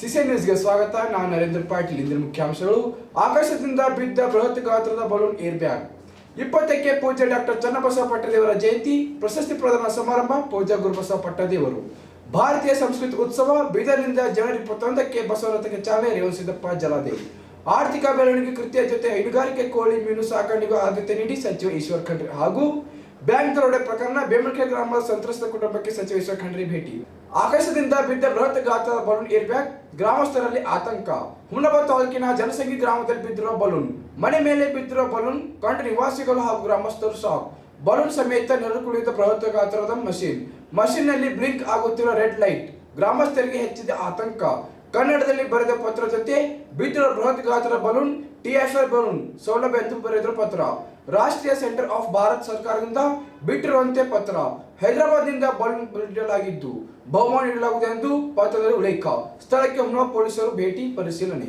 CC ನ್ಯೂಸ್ಗೆ ಸ್ವಾಗತ. ನಾನು ನರೇಂದ್ರ ಪಾಟೀಲ್. ಇಂದಿನ ಮುಖ್ಯಾಂಶಗಳು. ಆಕಾಶದಿಂದ ಬಿದ್ದ ಬೃಹತ್ ಗಾತ್ರದ ಬಲೂನ್ ಏರ್ ಬ್ಯಾಗ್. ಇಪ್ಪತ್ತಕ್ಕೆ ಪೂಜ್ಯ ಡಾಕ್ಟರ್ ಚನ್ನಬಸವ ಪಟ್ಟದೇವರ ಜಯಂತಿ, ಪ್ರಶಸ್ತಿ ಪ್ರದಾನ ಸಮಾರಂಭ, ಪೂಜ್ಯ ಗುರುಬಸವ ಪಟ್ಟದೇವರು. ಭಾರತೀಯ ಸಂಸ್ಕೃತಿ ಉತ್ಸವ, ಬೀದರ್ನಿಂದ ಜನವರಿ ಇಪ್ಪತ್ತೊಂದಕ್ಕೆ ಬಸವರಥಕ್ಕೆ ಚಾಲನೆ ರೇವಣಸಿದ್ದಪ್ಪ ಜಲಾದೆ ಆರ್ಥಿಕ ಬೆಳವಣಿಗೆ ಕೃತಿಯ ಜೊತೆ ಹೈನುಗಾರಿಕೆ, ಕೋಳಿ, ಮೀನು ಸಾಕಾಣಿಕೆಗೂ ಆದ್ಯತೆ ನೀಡಿ ಸಚಿವ ಈಶ್ವರ್ ಖಂಡ್ರೆ ಹಾಗೂ ಬ್ಯಾಂಕ್ ದರೋಡೆ ಪ್ರಕರಣ ಬೇಮಲ್ಕೆ ಗ್ರಾಮದ ಸಂತ್ರಸ್ತ ಕುಟುಂಬಕ್ಕೆ ಸಚಿವ ಈಶ್ವರ್ ಖಂಡ್ರೆ ಭೇಟಿ. ಆಕಾಶದಿಂದ ಬಿದ್ದ ಬೃಹತ್ ಗಾತ್ರದ ಬಲೂನ್ ಏರ್ ಬ್ಯಾಗ್, ಗ್ರಾಮಸ್ಥರಲ್ಲಿ ಆತಂಕ. ಹುಣಬ ತಾಲೂಕಿನ ಜನಸಂಗಿ ಗ್ರಾಮದಲ್ಲಿ ಬಿದ್ದಿರುವ ಬಲೂನ್. ಮನೆ ಮೇಲೆ ಬಿದ್ದಿರುವ ಬಲೂನ್, ಕಂಡು ನಿವಾಸಿಗಳು ಹಾಗೂ ಗ್ರಾಮಸ್ಥರು ಶಾಕ್ ಬಲೂನ್ ಸಮೇತ ನೆರಳು ಕುಳಿತ ಬೃಹತ್ ಗಾತ್ರದ ಮಷೀನ್. ಮಷೀನ್ನಲ್ಲಿ ಬ್ಲಿಂಕ್ ಆಗುತ್ತಿರುವ ರೆಡ್ ಲೈಟ್. ಗ್ರಾಮಸ್ಥರಿಗೆ ಹೆಚ್ಚಿದ ಆತಂಕ. ಕನ್ನಡದಲ್ಲಿ ಬರೆದ ಪತ್ರ ಜೊತೆ, ಬಿದ್ದಿರುವ ಬೃಹತ್ ಗಾತ್ರದ ಬಲೂನ್ ಟಿಎಫ್ಎಲ್ ಬಲೂನ್. ಸೌಲಭ್ಯ ಎಂದು ಬರೆದಿರುವ ಪತ್ರ. ರಾಷ್ಟ್ರೀಯ ಸೆಂಟರ್ ಆಫ್ ಭಾರತ್ ಸರ್ಕಾರದಿಂದ ಬಿಟ್ಟಿರುವಂತೆ ಪತ್ರ ಹೈದರಾಬಾದ್ನಿಂದ ಬಲೂನ್ ಬಿಡಲಾಗಿದ್ದು ಬಹುಮಾನ ನೀಡಲಾಗುತ್ತದೆ ಎಂದು ಪತ್ರದಲ್ಲಿ ಉಲ್ಲೇಖ. ಸ್ಥಳಕ್ಕೆ ಮುನ್ನ ಪೊಲೀಸರು ಭೇಟಿ ಪರಿಶೀಲನೆ.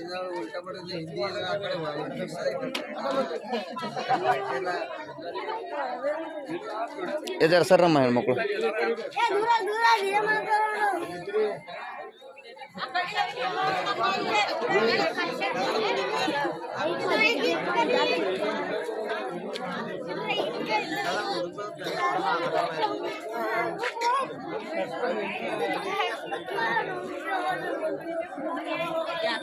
ಒರಿಜಿನಲ್ ಉಲ್ಟಾ ಮಾಡಿದ್ರೆ ಹಿಂದಿ ಎಲ್ಲ ಆ ಕಡೆ ಇದಾರೆ ಸರ್ ನಮ್ಮ ಹೆಣ್ಮಕ್ಳು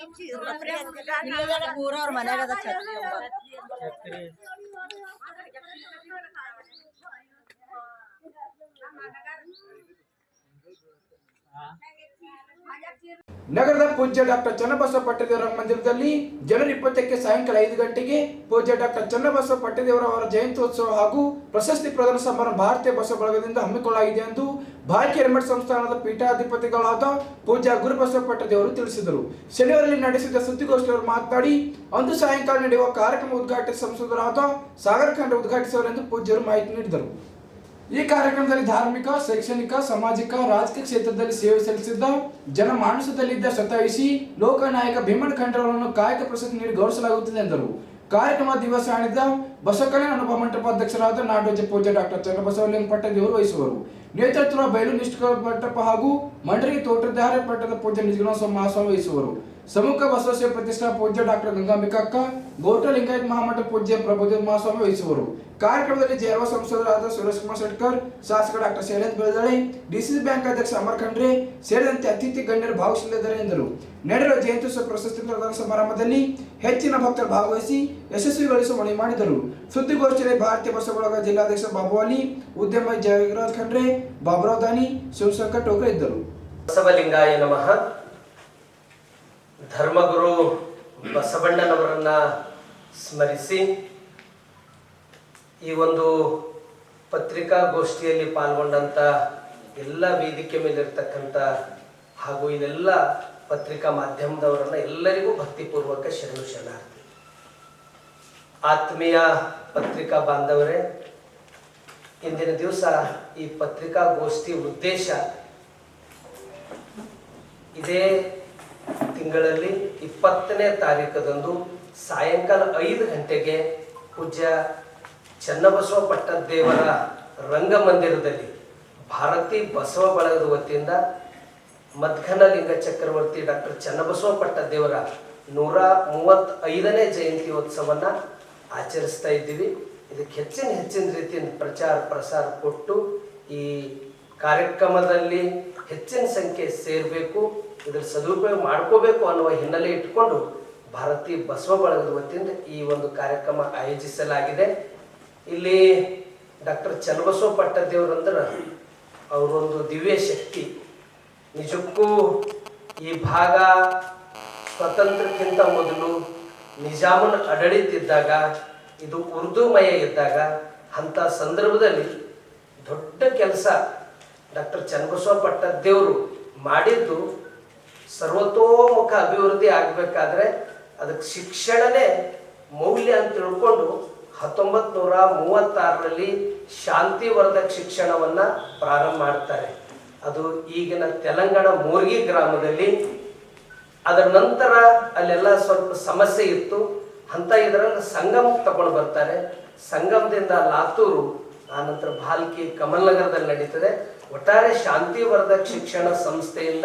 ದೂರ ದೂರ ವಿಡಿಯೋ ಮಾಡ್ಕೊಳ್ಳೋಣ ಪೂರ ನಗರದ ಪೂಜ್ಯ ಡಾಕ್ಟರ್ ಚನ್ನಬಸವ ಪಟ್ಟದೇವರ ಮಂದಿರದಲ್ಲಿ ಜನವರಿ ಇಪ್ಪತ್ತಕ್ಕೆ ಸಾಯಂಕಾಲ ಐದು ಗಂಟೆಗೆ ಪೂಜ್ಯ ಡಾಕ್ಟರ್ ಚನ್ನಬಸವ ಪಟ್ಟದೇವರ ಅವರ ಜಯಂತ್ಯೋತ್ಸವ ಹಾಗೂ ಪ್ರಶಸ್ತಿ ಪ್ರದಾನ ಸಮಾರಂಭ ಭಾರತೀಯ ಬಸವ ಬಳಗದಿಂದ ಹಮ್ಮಿಕೊಳ್ಳಲಾಗಿದೆ ಎಂದು ಭಾರತೀಯ ರೆಮಟ್ ಸಂಸ್ಥಾನದ ಪೀಠಾಧಿಪತಿಗಳಾದ ಪೂಜ್ಯ ಗುರುಬಸವ ಪಟ್ಟದೇವರು ತಿಳಿಸಿದರು. ಶನಿವಾರದಲ್ಲಿ ನಡೆಸಿದ ಸುದ್ದಿಗೋಷ್ಠಿಯವರು ಮಾತನಾಡಿ, ಅಂದು ಸಾಯಂಕಾಲ ನಡೆಯುವ ಕಾರ್ಯಕ್ರಮ ಉದ್ಘಾಟಿಸಿದ ಸಂಸದರಾದ ಸಾಗರ್ ಖಂಡ ಉದ್ಘಾಟಿಸುವರೆಂದು ಪೂಜ್ಯರು ಮಾಹಿತಿ ನೀಡಿದರು. ಈ ಕಾರ್ಯಕ್ರಮದಲ್ಲಿ ಧಾರ್ಮಿಕ, ಶೈಕ್ಷಣಿಕ, ಸಾಮಾಜಿಕ, ರಾಜಕೀಯ ಕ್ಷೇತ್ರದಲ್ಲಿ ಸೇವೆ ಸಲ್ಲಿಸಿದ್ದ ಜನಮಾನಸದಲ್ಲಿದ್ದ ಸತಾಯಿಸಿ ಲೋಕನಾಯಕ ಭೀಮನ್ ಖಂಡ್ರವರನ್ನು ಕಾಯಕ ಪ್ರಶಸ್ತಿ ನೀಡಿ ಗೌರವಿಸಲಾಗುತ್ತದೆ ಎಂದರು. ಕಾರ್ಯಕ್ರಮ ದಿವಸ ಆಣಿದ ಬಸವಕಲ್ಯಾಣ ಅನುಭವ ಮಂಟಪ ಅಧ್ಯಕ್ಷರಾದ ನಾಡೋಜ ಪೂಜೆ ಡಾಕ್ಟರ್ ಚನ್ನಬಸವಲಿಂಗ ಪಟ್ಟದೇವರು ವಹಿಸುವರು ನೇತೃತ್ವ ಬಯಲು ನಿಷ್ಠ ಮಂಟಪ ಹಾಗೂ ಮಂಡಳಿ ತೋಟದಾರ ಪಟ್ಟದ ಪೂಜೆ ನಿಜಗುಣ ಮಹಾಸ್ವಾಮಿ ವಹಿಸುವರು ಸಮ್ಮುಖ ಬಸವಶಿವ ಪ್ರತಿಷ್ಠಾ ಪೂಜ್ಯ ಡಾಕ್ಟರ್ ಗಂಗಾಂಬಿಕಕ್ಕ ಗೋಟ ಲಿಂಗಾಯತ್ ಮಹಾಮಠ ಪೂಜ್ಯ ಪ್ರಭುದೇವ ಮಹಾಸ್ವಾಮಿ ವಹಿಸುವರು. ಕಾರ್ಯಕ್ರಮದಲ್ಲಿ ಜಯವ ಸಂಸದರಾದ ಸುರೇಶ್ ಕುಮಾರ್ ಶೆಟ್ಕರ್, ಶಾಸಕ doctor Shailendra Beldale DCC bank ಅಧ್ಯಕ್ಷ ಅಮರ್ ಖಂಡ್ರೆ ಸೇರಿದಂತೆ ಅತಿಥಿ ಗಣ್ಯರು ಭಾಗವಹಿಸಲಿದ್ದಾರೆ ಎಂದರು. ನಡೆಯುವ ಜಯಂತ್ಯುತ್ಸವ ಪ್ರಶಸ್ತಿ ಪ್ರದಾನ ಸಮಾರಂಭದಲ್ಲಿ ಹೆಚ್ಚಿನ ಭಕ್ತರು ಭಾಗವಹಿಸಿ ಯಶಸ್ವಿಗೊಳಿಸುವ ಮನವಿ ಮಾಡಿದರು. ಸುದ್ದಿಗೋಷ್ಠಿಯಲ್ಲಿ ಭಾರತೀಯ ಬಸವ ಬಳಗ ಜಿಲ್ಲಾಧ್ಯಕ್ಷ ಬಾಬು ಅಲಿ, ಉದ್ಯಮ ಜಯರಾಜ್ ಖಂಡ್ರೆ, ಬಾಬುರಾವ್ ದಾನಿ, ಶಿವಶಂಕರ್ ಟೋಕ್ರೆ ಇದ್ದರು. ಬಸವಲಿಂಗಾಯ ನಮಃ. ಧರ್ಮಗುರು ಬಸವಣ್ಣನವರನ್ನ ಸ್ಮರಿಸಿ ಈ ಒಂದು ಪತ್ರಿಕಾಗೋಷ್ಠಿಯಲ್ಲಿ ಪಾಲ್ಗೊಂಡಂತ ಎಲ್ಲ ವೇದಿಕೆ ಮೇಲಿರ್ತಕ್ಕಂಥ ಹಾಗೂ ಇದೆಲ್ಲ ಪತ್ರಿಕಾ ಮಾಧ್ಯಮದವರನ್ನ ಎಲ್ಲರಿಗೂ ಭಕ್ತಿಪೂರ್ವಕ ಶರಣು ಶರಣಾರ್ಥಿ. ಆತ್ಮೀಯ ಪತ್ರಿಕಾ ಬಾಂಧವರೇ, ಇಂದಿನ ದಿವಸ ಈ ಪತ್ರಿಕಾಗೋಷ್ಠಿ ಉದ್ದೇಶ ಇದೇ ತಿಂಗಳಲ್ಲಿ ಇಪ್ಪತ್ತನೇ ತಾರೀಕದಂದು ಸಾಯಂಕಾಲ ಐದು ಗಂಟೆಗೆ ಪೂಜ್ಯ ಚನ್ನಬಸವ ಪಟ್ಟದೇವರ ರಂಗಮಂದಿರದಲ್ಲಿ ಭಾರತಿ ಬಸವ ಬಳಗದ ವತಿಯಿಂದ ಮದ್ಘನ ಲಿಂಗ ಚಕ್ರವರ್ತಿ ಡಾಕ್ಟರ್ ಚನ್ನಬಸವ ಪಟ್ಟದೇವರ ನೂರ ಮೂವತ್ತೈದನೇ ಉತ್ಸವನ್ನ ಆಚರಿಸ್ತಾ ಇದ್ದೀವಿ. ಇದಕ್ಕೆ ಹೆಚ್ಚಿನ ಹೆಚ್ಚಿನ ರೀತಿಯಿಂದ ಪ್ರಚಾರ ಪ್ರಸಾರ ಕೊಟ್ಟು ಈ ಕಾರ್ಯಕ್ರಮದಲ್ಲಿ ಹೆಚ್ಚಿನ ಸಂಖ್ಯೆ ಸೇರಬೇಕು. ಇದರ ಸದುಪಯೋಗ ಮಾಡ್ಕೋಬೇಕು ಅನ್ನುವ ಹಿನ್ನೆಲೆ ಇಟ್ಟುಕೊಂಡು ಭಾರತೀಯ ಬಸವ ಬಳಗದ ವತಿಯಿಂದ ಈ ಒಂದು ಕಾರ್ಯಕ್ರಮ ಆಯೋಜಿಸಲಾಗಿದೆ. ಇಲ್ಲಿ ಡಾಕ್ಟರ್ ಚನ್ನಬಸವ ಪಟ್ಟದೇವ್ರಂದ್ರೆ ಅವರೊಂದು ದಿವ್ಯ ಶಕ್ತಿ. ನಿಜಕ್ಕೂ ಈ ಭಾಗ ಸ್ವತಂತ್ರಕ್ಕಿಂತ ಮೊದಲು ನಿಜಾಮನ ಅಡಳಿತಿದ್ದಾಗ ಇದು ಉರ್ದುಮಯ ಇದ್ದಾಗ, ಅಂಥ ಸಂದರ್ಭದಲ್ಲಿ ದೊಡ್ಡ ಕೆಲಸ ಡಾಕ್ಟರ್ ಚನ್ನಬಸವ ಪಟ್ಟದೇವರು ಮಾಡಿದ್ದು ಸರ್ವತೋಮುಖ ಅಭಿವೃದ್ಧಿ ಆಗಬೇಕಾದ್ರೆ ಅದಕ್ಕೆ ಶಿಕ್ಷಣನೇ ಮೌಲ್ಯ ಅಂತ ತಿಳ್ಕೊಂಡು ಹತ್ತೊಂಬತ್ತು ನೂರ ಮೂವತ್ತಾರರಲ್ಲಿ ಶಾಂತಿವರ್ಧಕ ಶಿಕ್ಷಣವನ್ನ ಪ್ರಾರಂಭ ಮಾಡ್ತಾರೆ. ಅದು ಈಗಿನ ತೆಲಂಗಾಣ ಮೂರ್ಗಿ ಗ್ರಾಮದಲ್ಲಿ. ಅದರ ನಂತರ ಅಲ್ಲೆಲ್ಲ ಸ್ವಲ್ಪ ಸಮಸ್ಯೆ ಇತ್ತು. ಅಂತ ಇದರಲ್ಲಿ ಸಂಗಮ್ ತಗೊಂಡು ಬರ್ತಾರೆ. ಸಂಗಮದಿಂದ ಲಾತೂರು, ಆನಂತರ ಭಾಲ್ಕಿ, ಕಮಲ್ನಗರದಲ್ಲಿ ನಡೀತದೆ. ಒಟ್ಟಾರೆ ಶಾಂತಿವರ್ಧಕ ಶಿಕ್ಷಣ ಸಂಸ್ಥೆಯಿಂದ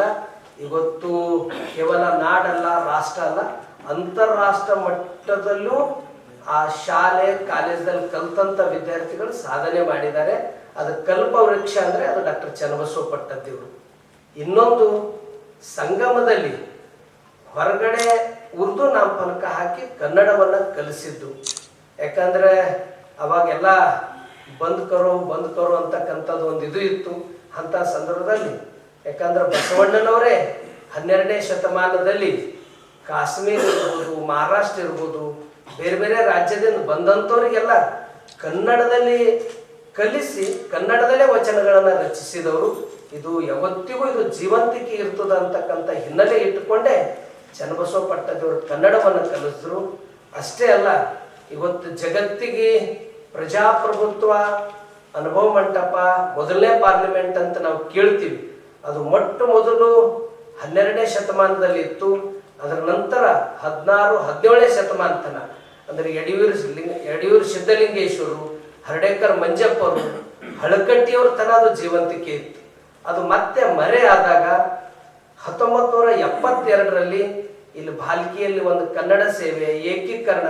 ಇವತ್ತು ಕೇವಲ ನಾಡಲ್ಲ, ರಾಷ್ಟ್ರ ಅಲ್ಲ, ಅಂತಾರಾಷ್ಟ್ರ ಮಟ್ಟದಲ್ಲೂ ಆ ಶಾಲೆ ಕಾಲೇಜಲ್ಲಿ ಕಲ್ತಂತ ವಿದ್ಯಾರ್ಥಿಗಳು ಸಾಧನೆ ಮಾಡಿದ್ದಾರೆ. ಅದು ಕಲ್ಪ ವೃಕ್ಷ ಅಂದ್ರೆ ಅದು ಡಾಕ್ಟರ್ ಚನ್ನಬಸವ ಪಟ್ಟದ್ದಿವರು. ಇನ್ನೊಂದು ಸಂಗಮದಲ್ಲಿ ಹೊರಗಡೆ ಉರ್ದು ನಾಮಫಲಕ ಹಾಕಿ ಕನ್ನಡವನ್ನ ಕಲಿಸಿದ್ದು. ಯಾಕಂದ್ರೆ ಅವಾಗೆಲ್ಲ ಬಂದ್ ಕರೋ ಬಂದ್ ಕರೋ ಅಂತಕ್ಕಂಥದ್ದು ಒಂದು ಇದು ಇತ್ತು. ಅಂತ ಸಂದರ್ಭದಲ್ಲಿ ಯಾಕಂದ್ರೆ ಬಸವಣ್ಣನವರೇ ಹನ್ನೆರಡನೇ ಶತಮಾನದಲ್ಲಿ ಕಾಶ್ಮೀರ ಇರ್ಬೋದು, ಮಹಾರಾಷ್ಟ್ರ ಇರ್ಬೋದು, ಬೇರೆ ಬೇರೆ ರಾಜ್ಯದಿಂದ ಬಂದಂಥವ್ರಿಗೆಲ್ಲ ಕನ್ನಡದಲ್ಲಿ ಕಲಿಸಿ, ಕನ್ನಡದಲ್ಲೇ ವಚನಗಳನ್ನು ರಚಿಸಿದವರು. ಇದು ಯಾವತ್ತಿಗೂ ಇದು ಜೀವಂತಿಕೆ ಇರ್ತದ ಅಂತಕ್ಕಂಥ ಹಿನ್ನೆಲೆ ಇಟ್ಟುಕೊಂಡೇ ಚನ್ನಬಸವ ಪಟ್ಟದೇವರು ಕನ್ನಡವನ್ನು ಕಲಿಸಿದ್ರು. ಅಷ್ಟೇ ಅಲ್ಲ, ಇವತ್ತು ಜಗತ್ತಿಗೆ ಪ್ರಜಾಪ್ರಭುತ್ವ, ಅನುಭವ ಮಂಟಪ, ಮೊದಲನೇ ಪಾರ್ಲಿಮೆಂಟ್ ಅಂತ ನಾವು ಕೇಳ್ತೀವಿ. ಅದು ಮೊಟ್ಟ ಮೊದಲು ಹನ್ನೆರಡನೇ ಶತಮಾನದಲ್ಲಿ ಇತ್ತು. ಅದರ ನಂತರ ಹದಿನಾರು, ಹದಿನೇಳನೇ ಶತಮಾನ ತನ ಅಂದ್ರೆ ಯಡಿಯೂರು ಲಿಂಗ, ಯಡಿಯೂರು ಸಿದ್ಧಲಿಂಗೇಶ್ವರು, ಹರಡೇಕರ್ ಮಂಜಪ್ಪರು, ಹಳಕಟ್ಟಿಯವ್ರ ತನ ಅದು ಜೀವಂತಿಕೆ ಇತ್ತು. ಅದು ಮತ್ತೆ ಮರೆ ಆದಾಗ ಹತ್ತೊಂಬತ್ತು ನೂರ ಎಪ್ಪತ್ತೆರಡರಲ್ಲಿ ಇಲ್ಲಿ ಬಾಲ್ಕಿಯಲ್ಲಿ ಒಂದು ಕನ್ನಡ ಸೇವೆ, ಏಕೀಕರಣ,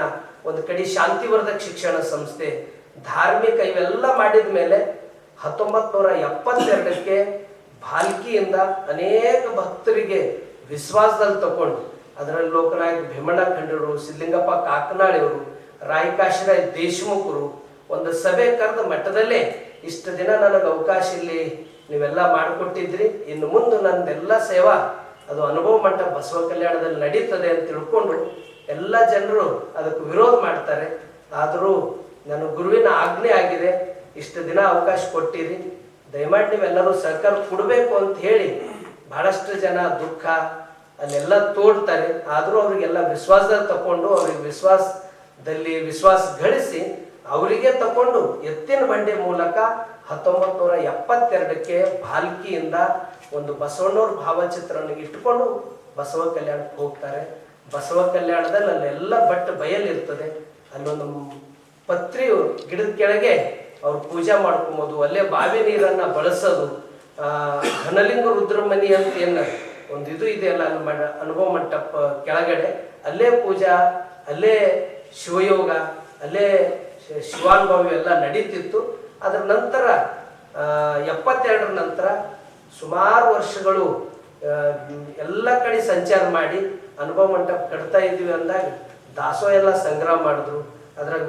ಒಂದು ಕಡೆ ಶಾಂತಿವರ್ಧಕ ಶಿಕ್ಷಣ ಸಂಸ್ಥೆ, ಧಾರ್ಮಿಕ ಇವೆಲ್ಲ ಮಾಡಿದ ಮೇಲೆ ಹತ್ತೊಂಬತ್ತು ನೂರ ಎಪ್ಪತ್ತೆರಡಕ್ಕೆ ಭಾಲ್ಕಿಯಿಂದ ಅನೇಕ ಭಕ್ತರಿಗೆ ವಿಶ್ವಾಸದಲ್ಲಿ ತಗೊಂಡು ಅದರಲ್ಲಿ ಲೋಕನಾಯಕ ಭೀಮಣ್ಣ ಖಂಡರು ಸಿದ್ಲಿಂಗಪ್ಪ ಕಾಕನಾಳಿಯವರು ರಾಯಕಾಶಿರಾಯ್ ದೇಶಮುಖರು ಒಂದು ಸಭೆ ಕರೆದ ಮಠದಲ್ಲೇ ಇಷ್ಟು ದಿನ ನನಗೆ ಅವಕಾಶ ಇಲ್ಲಿ ನೀವೆಲ್ಲ ಮಾಡಿಕೊಟ್ಟಿದ್ರಿ. ಇನ್ನು ಮುಂದೆ ನನ್ನದೆಲ್ಲ ಸೇವಾ ಅದು ಅನುಭವ ಮಟ್ಟ ಬಸವ ಕಲ್ಯಾಣದಲ್ಲಿ ನಡೀತದೆ ಅಂತ ತಿಳ್ಕೊಂಡು ಎಲ್ಲ ಜನರು ಅದಕ್ಕೆ ವಿರೋಧ ಮಾಡ್ತಾರೆ. ಆದರೂ ನನ್ನ ಗುರುವಿನ ಆಜ್ಞೆ ಆಗಿದೆ. ಇಷ್ಟು ದಿನ ಅವಕಾಶ ಕೊಟ್ಟಿರಿ. ದಯಮಾಡಿ ನೀವೆಲ್ಲರೂ ಸರ್ಕಾರ ಕೊಡಬೇಕು ಅಂತ ಹೇಳಿ ಬಹಳಷ್ಟು ಜನ ದುಃಖ ಅಲ್ಲೆಲ್ಲ ತೋಡ್ತಾರೆ. ಆದರೂ ಅವರಿಗೆಲ್ಲ ವಿಶ್ವಾಸದಲ್ಲಿ ತಕೊಂಡು, ಅವ್ರಿಗೆ ವಿಶ್ವಾಸದಲ್ಲಿ ವಿಶ್ವಾಸ ಗಳಿಸಿ ಅವರಿಗೆ ತಕೊಂಡು ಎತ್ತಿನ ಬಂಡಿ ಮೂಲಕ ಹತ್ತೊಂಬತ್ತು ನೂರ ಎಪ್ಪತ್ತೆರಡಕ್ಕೆ ಬಾಲ್ಕಿಯಿಂದ ಒಂದು ಬಸವಣ್ಣವ್ರ ಭಾವಚಿತ್ರವನ್ನು ಇಟ್ಟುಕೊಂಡು ಬಸವ ಕಲ್ಯಾಣಕ್ಕೆ ಹೋಗ್ತಾರೆ. ಬಸವ ಕಲ್ಯಾಣದಲ್ಲಿ ಅಲ್ಲೆಲ್ಲ ಬಟ್ ಬಯಲಿರ್ತದೆ. ಅಲ್ಲೊಂದು ಪತ್ರಿಯು ಗಿಡದ ಕೆಳಗೆ ಅವ್ರು ಪೂಜೆ ಮಾಡ್ಕೊಬೋದು. ಅಲ್ಲೇ ಬಾವಿ ನೀರನ್ನ ಬಳಸೋದು. ಘನಲಿಂಗ ರುದ್ರಮನಿ ಅಂತ ಏನ ಒಂದು ಇದು ಇದೆಯಲ್ಲ ಅಲ್ಲ ಅನುಭವ ಮಂಟಪ ಕೆಳಗಡೆ. ಅಲ್ಲೇ ಪೂಜಾ, ಅಲ್ಲೇ ಶಿವಯೋಗ, ಅಲ್ಲೇ ಶಿವಾನುಭವ ಎಲ್ಲ ನಡೀತಿತ್ತು. ಅದರ ನಂತರ ಎಪ್ಪತ್ತೆರಡರ ನಂತರ ಸುಮಾರು ವರ್ಷಗಳು ಎಲ್ಲ ಕಡೆ ಸಂಚಾರ ಮಾಡಿ ಅನುಭವ ಮಂಟಪ ಕಟ್ತಾ ಇದ್ವಿ ಅಂದಾಗ ದಾಸೋ ಎಲ್ಲ ಸಂಗ್ರಹ ಮಾಡಿದ್ರು. ಅದ್ರಾಗ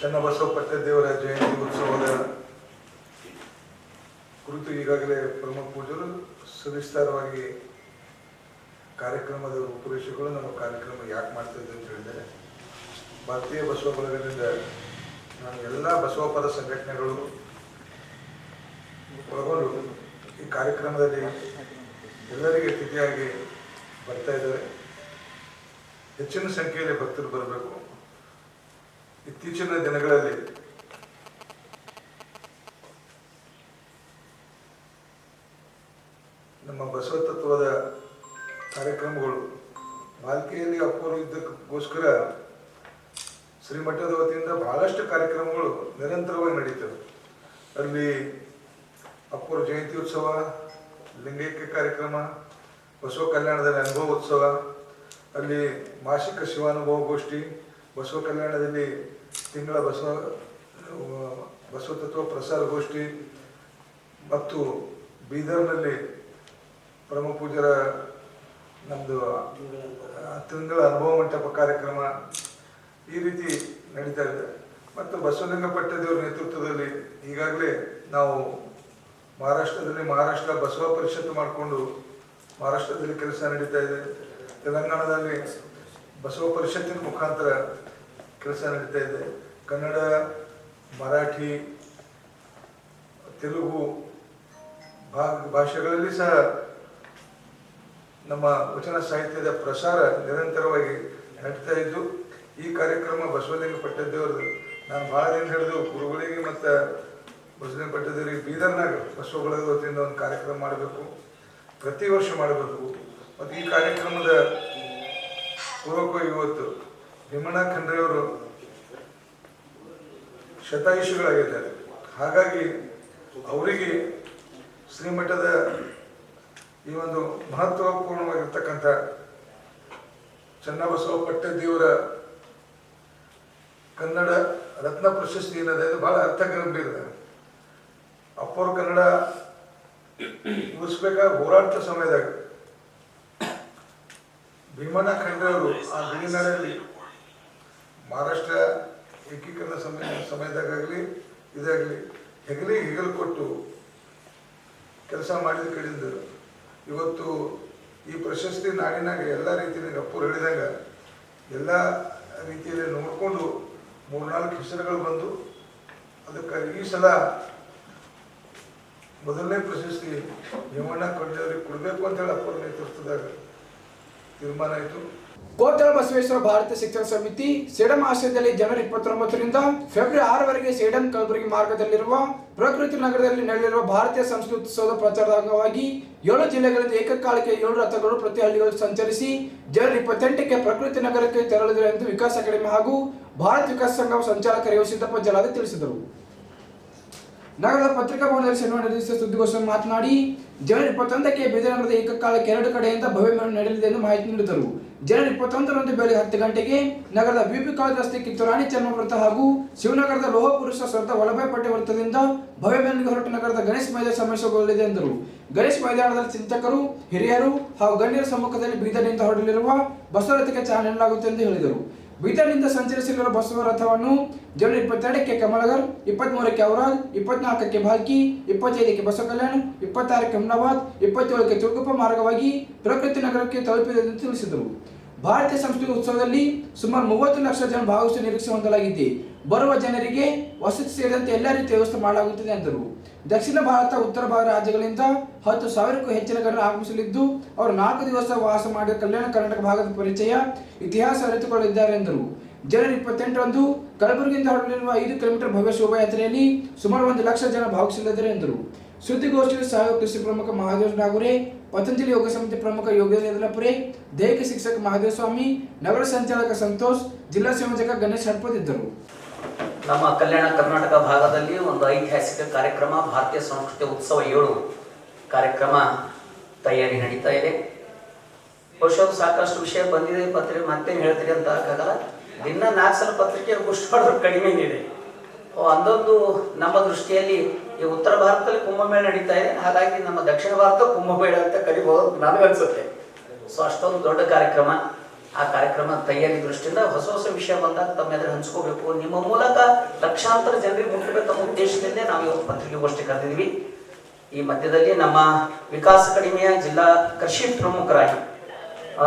ಚನ್ನಬಸವ ದೇವರ ಜಯಂತಿ ಉತ್ಸವದ ಕುರಿತು ಈಗಾಗಲೇ ಪ್ರಮುಖ ಪೂಜರು ಸವಿಸ್ತಾರವಾಗಿ ಕಾರ್ಯಕ್ರಮದ ರೂಪುರೇಷೆಗಳು ನಮ್ಮ ಕಾರ್ಯಕ್ರಮ ಯಾಕೆ ಮಾಡ್ತಾ ಅಂತ ಹೇಳಿದರೆ, ಭಾರತೀಯ ಬಸವ ಬಳಗದಿಂದ ನಾನು ಎಲ್ಲ ಬಸವ ಪದ ಸಂಘಟನೆಗಳು, ಒಳಗೊಂಡು ಈ ಕಾರ್ಯಕ್ರಮದಲ್ಲಿ ಎಲ್ಲರಿಗೆ ಅತಿಥಿಯಾಗಿ ಬರ್ತಾ ಇದ್ದಾರೆ. ಹೆಚ್ಚಿನ ಸಂಖ್ಯೆಯಲ್ಲಿ ಭಕ್ತರು ಬರಬೇಕು. ಇತ್ತೀಚಿನ ದಿನಗಳಲ್ಲಿ ನಮ್ಮ ಬಸವ ತತ್ವದ ಕಾರ್ಯಕ್ರಮಗಳು ಬಾಲ್ಕೆಯಲ್ಲಿ ಅಪ್ಪರು ಇದ್ದಕ್ಕೋಸ್ಕರ ಶ್ರೀಮಠದ ವತಿಯಿಂದ ಬಹಳಷ್ಟು ಕಾರ್ಯಕ್ರಮಗಳು ನಿರಂತರವಾಗಿ ನಡೀತವೆ. ಅಲ್ಲಿ ಅಪ್ಪರ ಜಯಂತಿ ಉತ್ಸವ, ಲಿಂಗೈಕ್ಯ ಕಾರ್ಯಕ್ರಮ, ಬಸವ ಕಲ್ಯಾಣದ ಅನುಭವ ಉತ್ಸವ, ಅಲ್ಲಿ ಮಾಸಿಕ ಶಿವಾನುಭವ ಗೋಷ್ಠಿ, ಬಸವ ಕಲ್ಯಾಣದಲ್ಲಿ ತಿಂಗಳ ಬಸವ ಬಸವ ತತ್ವ ಪ್ರಸಾರ ಗೋಷ್ಠಿ ಮತ್ತು ಬೀದರ್ನಲ್ಲಿ ಪರಮ ಪೂಜರ ನಮ್ಮದು ತಿಂಗಳ ಅನುಭವ ಮಂಟಪ ಕಾರ್ಯಕ್ರಮ ಈ ರೀತಿ ನಡೀತಾ ಇದೆ. ಮತ್ತು ಬಸವಲಿಂಗ ಪಟ್ಟದೇವರ ನೇತೃತ್ವದಲ್ಲಿ ಈಗಾಗಲೇ ನಾವು ಮಹಾರಾಷ್ಟ್ರದಲ್ಲಿ ಮಹಾರಾಷ್ಟ್ರ ಬಸವ ಪರಿಷತ್ತು ಮಾಡಿಕೊಂಡು ಮಹಾರಾಷ್ಟ್ರದಲ್ಲಿ ಕೆಲಸ ನಡೀತಾ ಇದೆ. ತೆಲಂಗಾಣದಲ್ಲಿ ಬಸವ ಪರಿಷತ್ತಿನ ಮುಖಾಂತರ ಕೆಲಸ ನಡೀತಾ ಇದೆ. ಕನ್ನಡ, ಮರಾಠಿ, ತೆಲುಗು ಭಾಗ, ಭಾಷೆಗಳಲ್ಲಿ ಸಹ ನಮ್ಮ ವಚನ ಸಾಹಿತ್ಯದ ಪ್ರಸಾರ ನಿರಂತರವಾಗಿ ನಡೀತಾ ಇದ್ದು, ಈ ಕಾರ್ಯಕ್ರಮ ಬಸವಲಿಂಗ ಪಟ್ಟದೇವರು ನಾನು ಭಾಳ ದಿನ ಹಿಡಿದು ಗುರುಗಳಿಗೆ ಮತ್ತು ಬಸವಲಿಂಗ ಪಟ್ಟದೇವರಿಗೆ ಬೀದರ್ನಾಗ ಬಸವಗಳ ವತಿಯಿಂದ ಒಂದು ಕಾರ್ಯಕ್ರಮ ಮಾಡಬೇಕು, ಪ್ರತಿ ವರ್ಷ ಮಾಡಬೇಕು. ಮತ್ತು ಈ ಕಾರ್ಯಕ್ರಮದ ಪೂರ್ವಕವಾಗಿ ಇವತ್ತು ಭೀಮಣ್ಣ ಖಂಡ್ರೆಯವರು ಶತಾಯುಷಿಗಳಾಗಿದ್ದಾರೆ. ಹಾಗಾಗಿ ಅವರಿಗೆ ಶ್ರೀಮಠದ ಈ ಒಂದು ಮಹತ್ವಪೂರ್ಣವಾಗಿರ್ತಕ್ಕಂಥ ಚನ್ನಬಸವ ಪಟ್ಟದೇವರ ಕನ್ನಡ ರತ್ನ ಪ್ರಶಸ್ತಿ ಏನದ ಇದು ಬಹಳ ಅರ್ಥ ಗಂಭೀರ ಅಪ್ಪವ್ರ ಕನ್ನಡ ಉಳಿಸ್ಬೇಕಾದ ಹೋರಾಟದ ಸಮಯದಾಗ ಭೀಮಣ್ಣ ಖಂಡ್ರೆ ಅವರು ಆ ಗಡಿನಾಡಲ್ಲಿ ಮಹಾರಾಷ್ಟ್ರ ಏಕೀಕರಣ ಸಮಯ ಸಮಯದಾಗಲಿ ಇದಾಗಲಿ, ಹೆಗಲಿ ಹೆಗಲು ಕೊಟ್ಟು ಕೆಲಸ ಮಾಡಿದ ಕಡೆಯಿಂದ ಇವತ್ತು ಈ ಪ್ರಶಸ್ತಿ ನಾಡಿನಾಗ ಎಲ್ಲ ರೀತಿಯಲ್ಲಿ ಗಪ್ಪು ಹೇಳಿದಾಗ ಎಲ್ಲ ರೀತಿಯಲ್ಲಿ ನೋಡಿಕೊಂಡು ಮೂರ್ನಾಲ್ಕು ಹೆಸರುಗಳು ಬಂದು ಅದಕ್ಕೆ ಈ ಸಲ ಮೊದಲನೇ ಪ್ರಶಸ್ತಿ ಭೀಮಣ್ಣ ಕಂಡವರಿಗೆ ಕೊಡಬೇಕು ಅಂತೇಳಿ ಅಪ್ಪರ ನೇತೃತ್ವದಾಗ ತೀರ್ಮಾನ ಆಯಿತು. ಕೋಟಲ ಬಸವೇಶ್ವರ ಭಾರತ ಶಿಕ್ಷಣ ಸಮಿತಿ ಸೇಡಂ ಆಶ್ರಯದಲ್ಲಿ ಜನವರಿ ಇಪ್ಪತ್ತೊಂಬತ್ತರಿಂದ ಫೆಬ್ರವರಿ ಆರವರೆಗೆ ಸೇಡಂ ಕಲಬುರಗಿ ಮಾರ್ಗದಲ್ಲಿರುವ ಪ್ರಕೃತಿ ನಗರದಲ್ಲಿ ನಡೆಯಲಿರುವ ಭಾರತೀಯ ಸಂಸ್ಕೃತೋತ್ಸವದ ಪ್ರಚಾರದ ಅಂಗವಾಗಿ ಏಳು ಜಿಲ್ಲೆಗಳಿಂದ ಏಕಕಾಲಕ್ಕೆ ಏಳು ರಥಗಳು ಪ್ರತಿ ಹಳ್ಳಿಗಳು ಸಂಚರಿಸಿ ಜನವರಿ ಇಪ್ಪತ್ತೆಂಟಕ್ಕೆ ಪ್ರಕೃತಿ ನಗರಕ್ಕೆ ತೆರಳಿದರು ಎಂದು ವಿಕಾಸ ಅಕಾಡೆಮಿ ಹಾಗೂ ಭಾರತ ವಿಕಾಸ ಸಂಘ ಸಂಚಾಲಕ ರೇವು ಸಿದ್ದಪ್ಪ ಜಲಾದ ತಿಳಿಸಿದರು. ನಗರದ ಪತ್ರಿಕಾ ಭವನದಲ್ಲಿ ಶನಿವಾರ ನಡೆಸಿದ ಸುದ್ದಿಗೋಷ್ಠಿ ಮಾತನಾಡಿ, ಜನವರಿ ಇಪ್ಪತ್ತೊಂದಕ್ಕೆ ಬೀದರ್ ಏಕಕಾಲಕ್ಕೆ ಎರಡು ಕಡೆಯಿಂದ ಭವ್ಯ ನಡೆಯಲಿದೆ ಎಂದು ಮಾಹಿತಿ ನೀಡಿದರು. ಜನವರಿ ಇಪ್ಪತ್ತೊಂದರಂದು ಬೆಳಗ್ಗೆ ಹತ್ತು ಗಂಟೆಗೆ ನಗರದ ಬಿಪಿ ಕಾಲೇಜ್ ರಸ್ತೆ ಕಿತ್ತೂರಾಣಿ ಚರ್ಮ ವೃತ್ತ ಹಾಗೂ ಶಿವನಗರದ ಲೋಹ ಪುರುಷ ವಲ್ಲಭಾಯ್ ಪಟೇಲ್ ವೃತ್ತದಿಂದ ಭವ್ಯ ಮೆರವಣಿಗೆ ಹೊರಟು ನಗರದ ಗಣೇಶ್ ಮೈದಾನ ಸಮಾವೇಶಗೊಳ್ಳಲಿದೆ ಎಂದರು. ಗಣೇಶ್ ಮೈದಾನದಲ್ಲಿ ಚಿಂತಕರು, ಹಿರಿಯರು ಹಾಗೂ ಗಣ್ಯರ ಸಮ್ಮುಖದಲ್ಲಿ ಬೀದರ್ನಿಂದ ಹೊರಡಲಿರುವ ಬಸವರಥಕ್ಕೆ ಚಾಲನೆ ನೀಡಲಾಗುತ್ತದೆ ಎಂದು ಹೇಳಿದರು. ಬೀದರ್ನಿಂದ ಸಂಚರಿಸಲಿರುವ ಬಸವ ರಥವನ್ನು ಜನವರಿ ಇಪ್ಪತ್ತೆರಡಕ್ಕೆ ಕಮಲಗರ್ ಇಪ್ಪತ್ಮೂರಕ್ಕೆ ಔರಾದ್, ಇಪ್ಪತ್ನಾಲ್ಕಕ್ಕೆ ಭಾಲ್ಕಿ, ಇಪ್ಪತ್ತೈದಕ್ಕೆ ಬಸವ ಕಲ್ಯಾಣ ಇಪ್ಪತ್ತಾರಕ್ಕೆ ಹುಮ್ನಾಬಾದ್ ಇಪ್ಪತ್ತೇಳಕ್ಕೆ ತುರ್ಗುಪ್ಪ ಮಾರ್ಗವಾಗಿ ಪ್ರಕೃತಿ ನಗರಕ್ಕೆ ತಲುಪಿದೆ ಎಂದು ತಿಳಿಸಿದರು. ಭಾರತೀಯ ಸಂಸ್ಕೃತಿ ಉತ್ಸವದಲ್ಲಿ ಸುಮಾರು ಮೂವತ್ತು ಲಕ್ಷ ಜನ ಭಾಗವಹಿಸುವ ನಿರೀಕ್ಷೆ ಹೊಂದಲಾಗಿದೆ ಬರುವ ಜನರಿಗೆ ವಸತಿ ಸೇರಿದಂತೆ ಎಲ್ಲ ರೀತಿಯ ವ್ಯವಸ್ಥೆ ಮಾಡಲಾಗುತ್ತದೆ ಎಂದರು. ದಕ್ಷಿಣ ಭಾರತ, ಉತ್ತರ ಭಾರತ ರಾಜ್ಯಗಳಿಂದ ಹತ್ತು ಸಾವಿರಕ್ಕೂ ಹೆಚ್ಚಿನ ಜನರು ಆಗಮಿಸಲಿದ್ದು, ಅವರು ನಾಲ್ಕು ದಿವಸ ವಾಸ ಮಾಡಿದ ಕಲ್ಯಾಣ ಕರ್ನಾಟಕ ಭಾಗದ ಪರಿಚಯ, ಇತಿಹಾಸ ಅರಿತುಕೊಳ್ಳಲಿದ್ದಾರೆ ಎಂದರು. ಜನವರಿ ಇಪ್ಪತ್ತೆಂಟರಂದು ಕಲಬುರಗಿಯಿಂದ ಹೊರಡಲಿರುವ ಐದು ಕಿಲೋಮೀಟರ್ ಭವ್ಯ ಶೋಭಾಯಾತ್ರೆಯಲ್ಲಿ ಸುಮಾರು ಒಂದು ಲಕ್ಷ ಜನ ಭಾಗವಹಿಸಲಿದ್ದಾರೆ ಎಂದರು. ಸುದ್ದಿಗೋಷ್ಠಿಯಲ್ಲಿ ಸಹಾಯಕ ಕೃಷಿ ಪ್ರಮುಖ ಮಹಾದೇವ ನಾಗುರೆ, ಪತಂಜಲಿ ಯೋಗ ಸಮಿತಿ ಪ್ರಮುಖ ಯೋಗೇಂದ್ರಪುರೆ ದೈಹಿಕ ಶಿಕ್ಷಕ ಮಹಾದೇವ ಸ್ವಾಮಿ, ನಗರ ಸಂಚಾಲಕ ಸಂತೋಷ್, ಜಿಲ್ಲಾ ಸಂಯೋಜಕ ಗಣೇಶ್ ಹಡ್ಪದ್ ಇದ್ದರು. ನಮ್ಮ ಕಲ್ಯಾಣ ಕರ್ನಾಟಕ ಭಾಗದಲ್ಲಿ ಒಂದು ಐತಿಹಾಸಿಕ ಕಾರ್ಯಕ್ರಮ, ಭಾರತೀಯ ಸಂಸ್ಕೃತಿ ಉತ್ಸವ ಏಳು ಕಾರ್ಯಕ್ರಮ ತಯಾರಿ ನಡೀತಾ ಇದೆ. ಬಹುಶಃ ಸಾಕಷ್ಟು ವಿಷಯ ಬಂದಿದೆ, ಪತ್ರಿಕೆ ಮತ್ತೆ ಹೇಳ್ತೀರಿ ಅಂತ ಆಗಲ್ಲ ದಿನ ನಾಲ್ಕು ಸಲ ಪತ್ರಿಕೆ ಮಾಡೋದು ಕಡಿಮೆ ಇದೆ. ಅಂದೊಂದು ನಮ್ಮ ದೃಷ್ಟಿಯಲ್ಲಿ ಈ ಉತ್ತರ ಭಾರತದಲ್ಲಿ ಕುಂಭಮೇಳ ನಡೀತಾ ಇದೆ. ಹಾಗಾಗಿ ನಮ್ಮ ದಕ್ಷಿಣ ಭಾರತ ಕುಂಭಮೇಳ ಅಂತ ಕರಿಬಹುದು ನನಗನ್ಸುತ್ತೆ. ಸೊ ಅಷ್ಟೊಂದು ದೊಡ್ಡ ಕಾರ್ಯಕ್ರಮ. ಆ ಕಾರ್ಯಕ್ರಮ ತಯಾರಿ ದೃಷ್ಟಿಯಿಂದ ಹೊಸ ಹೊಸ ವಿಷಯ ಬಂದಾಗ ತಮ್ಮ ಎದುರು ಹಂಚ್ಕೋಬೇಕು. ನಿಮ್ಮ ಮೂಲಕ ಲಕ್ಷಾಂತರ ಜನರಿಗೆ ಮುಟ್ಟಬೇಕು ತಮ್ಮ ಉದ್ದೇಶದಿಂದ ನಾವು ಇವತ್ತು ಪತ್ರಿಕೆಗೋಷ್ಠಿ ಕರೆದಿದ್ವಿ ಈ ಮಧ್ಯದಲ್ಲಿ ನಮ್ಮ ವಿಕಾಸ ಕಡಿಮೆಯ ಜಿಲ್ಲಾ ಕೃಷಿ ಪ್ರಮುಖರಾಗಿ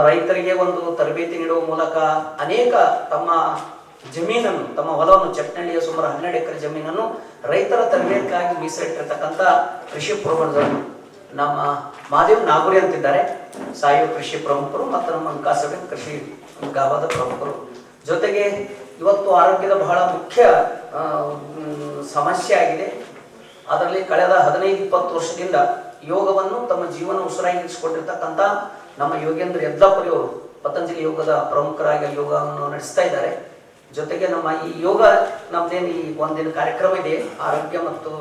ರೈತರಿಗೆ ಒಂದು ತರಬೇತಿ ನೀಡುವ ಮೂಲಕ ಅನೇಕ ತಮ್ಮ ಜಮೀನನ್ನು, ತಮ್ಮ ಹೊಲವನ್ನು ಚಟ್ನಳ್ಳಿಯ ಸುಮಾರು ಹನ್ನೆರಡು ಎಕರೆ ಜಮೀನನ್ನು ರೈತರ ತರಬೇತಿಗಾಗಿ ಮೀಸಲಿಟ್ಟಿರ್ತಕ್ಕಂಥ ಕೃಷಿ ಪ್ರಬಂಧಗಳು ನಮ್ಮ ಮಾದೇವ್ ನಾಗುರಿ ಅಂತಿದ್ದಾರೆ. ಸಾಯು ಕೃಷಿ ಪ್ರಮುಖರು ಮತ್ತು ನಮ್ಮ ವಿಕಾಸ ಕೃಷಿ ಗಾಬಾದ ಪ್ರಮುಖರು. ಜೊತೆಗೆ ಇವತ್ತು ಆರೋಗ್ಯದ ಬಹಳ ಮುಖ್ಯ ಸಮಸ್ಯೆ ಆಗಿದೆ. ಅದರಲ್ಲಿ ಕಳೆದ ಹದಿನೈದು, ಇಪ್ಪತ್ತು ವರ್ಷದಿಂದ ಯೋಗವನ್ನು ತಮ್ಮ ಜೀವನ ಉಸಿರಾಗಿರಿಸಿಕೊಂಡಿರ್ತಕ್ಕಂಥ ನಮ್ಮ ಯೋಗೇಂದ್ರ ಯದ್ಲಾಪುರಿ ಅವರು, ಪತಂಜಲಿ ಯೋಗದ ಪ್ರಮುಖರಾಗಿ ಯೋಗವನ್ನು ನಡೆಸ್ತಾ ಇದ್ದಾರೆ. ಜೊತೆಗೆ ನಮ್ಮ ಈ ಯೋಗ ನಮ್ದೇನು ಈ ಒಂದಿನ ಕಾರ್ಯಕ್ರಮ ಇದೆ, ಆರೋಗ್ಯ ಮತ್ತು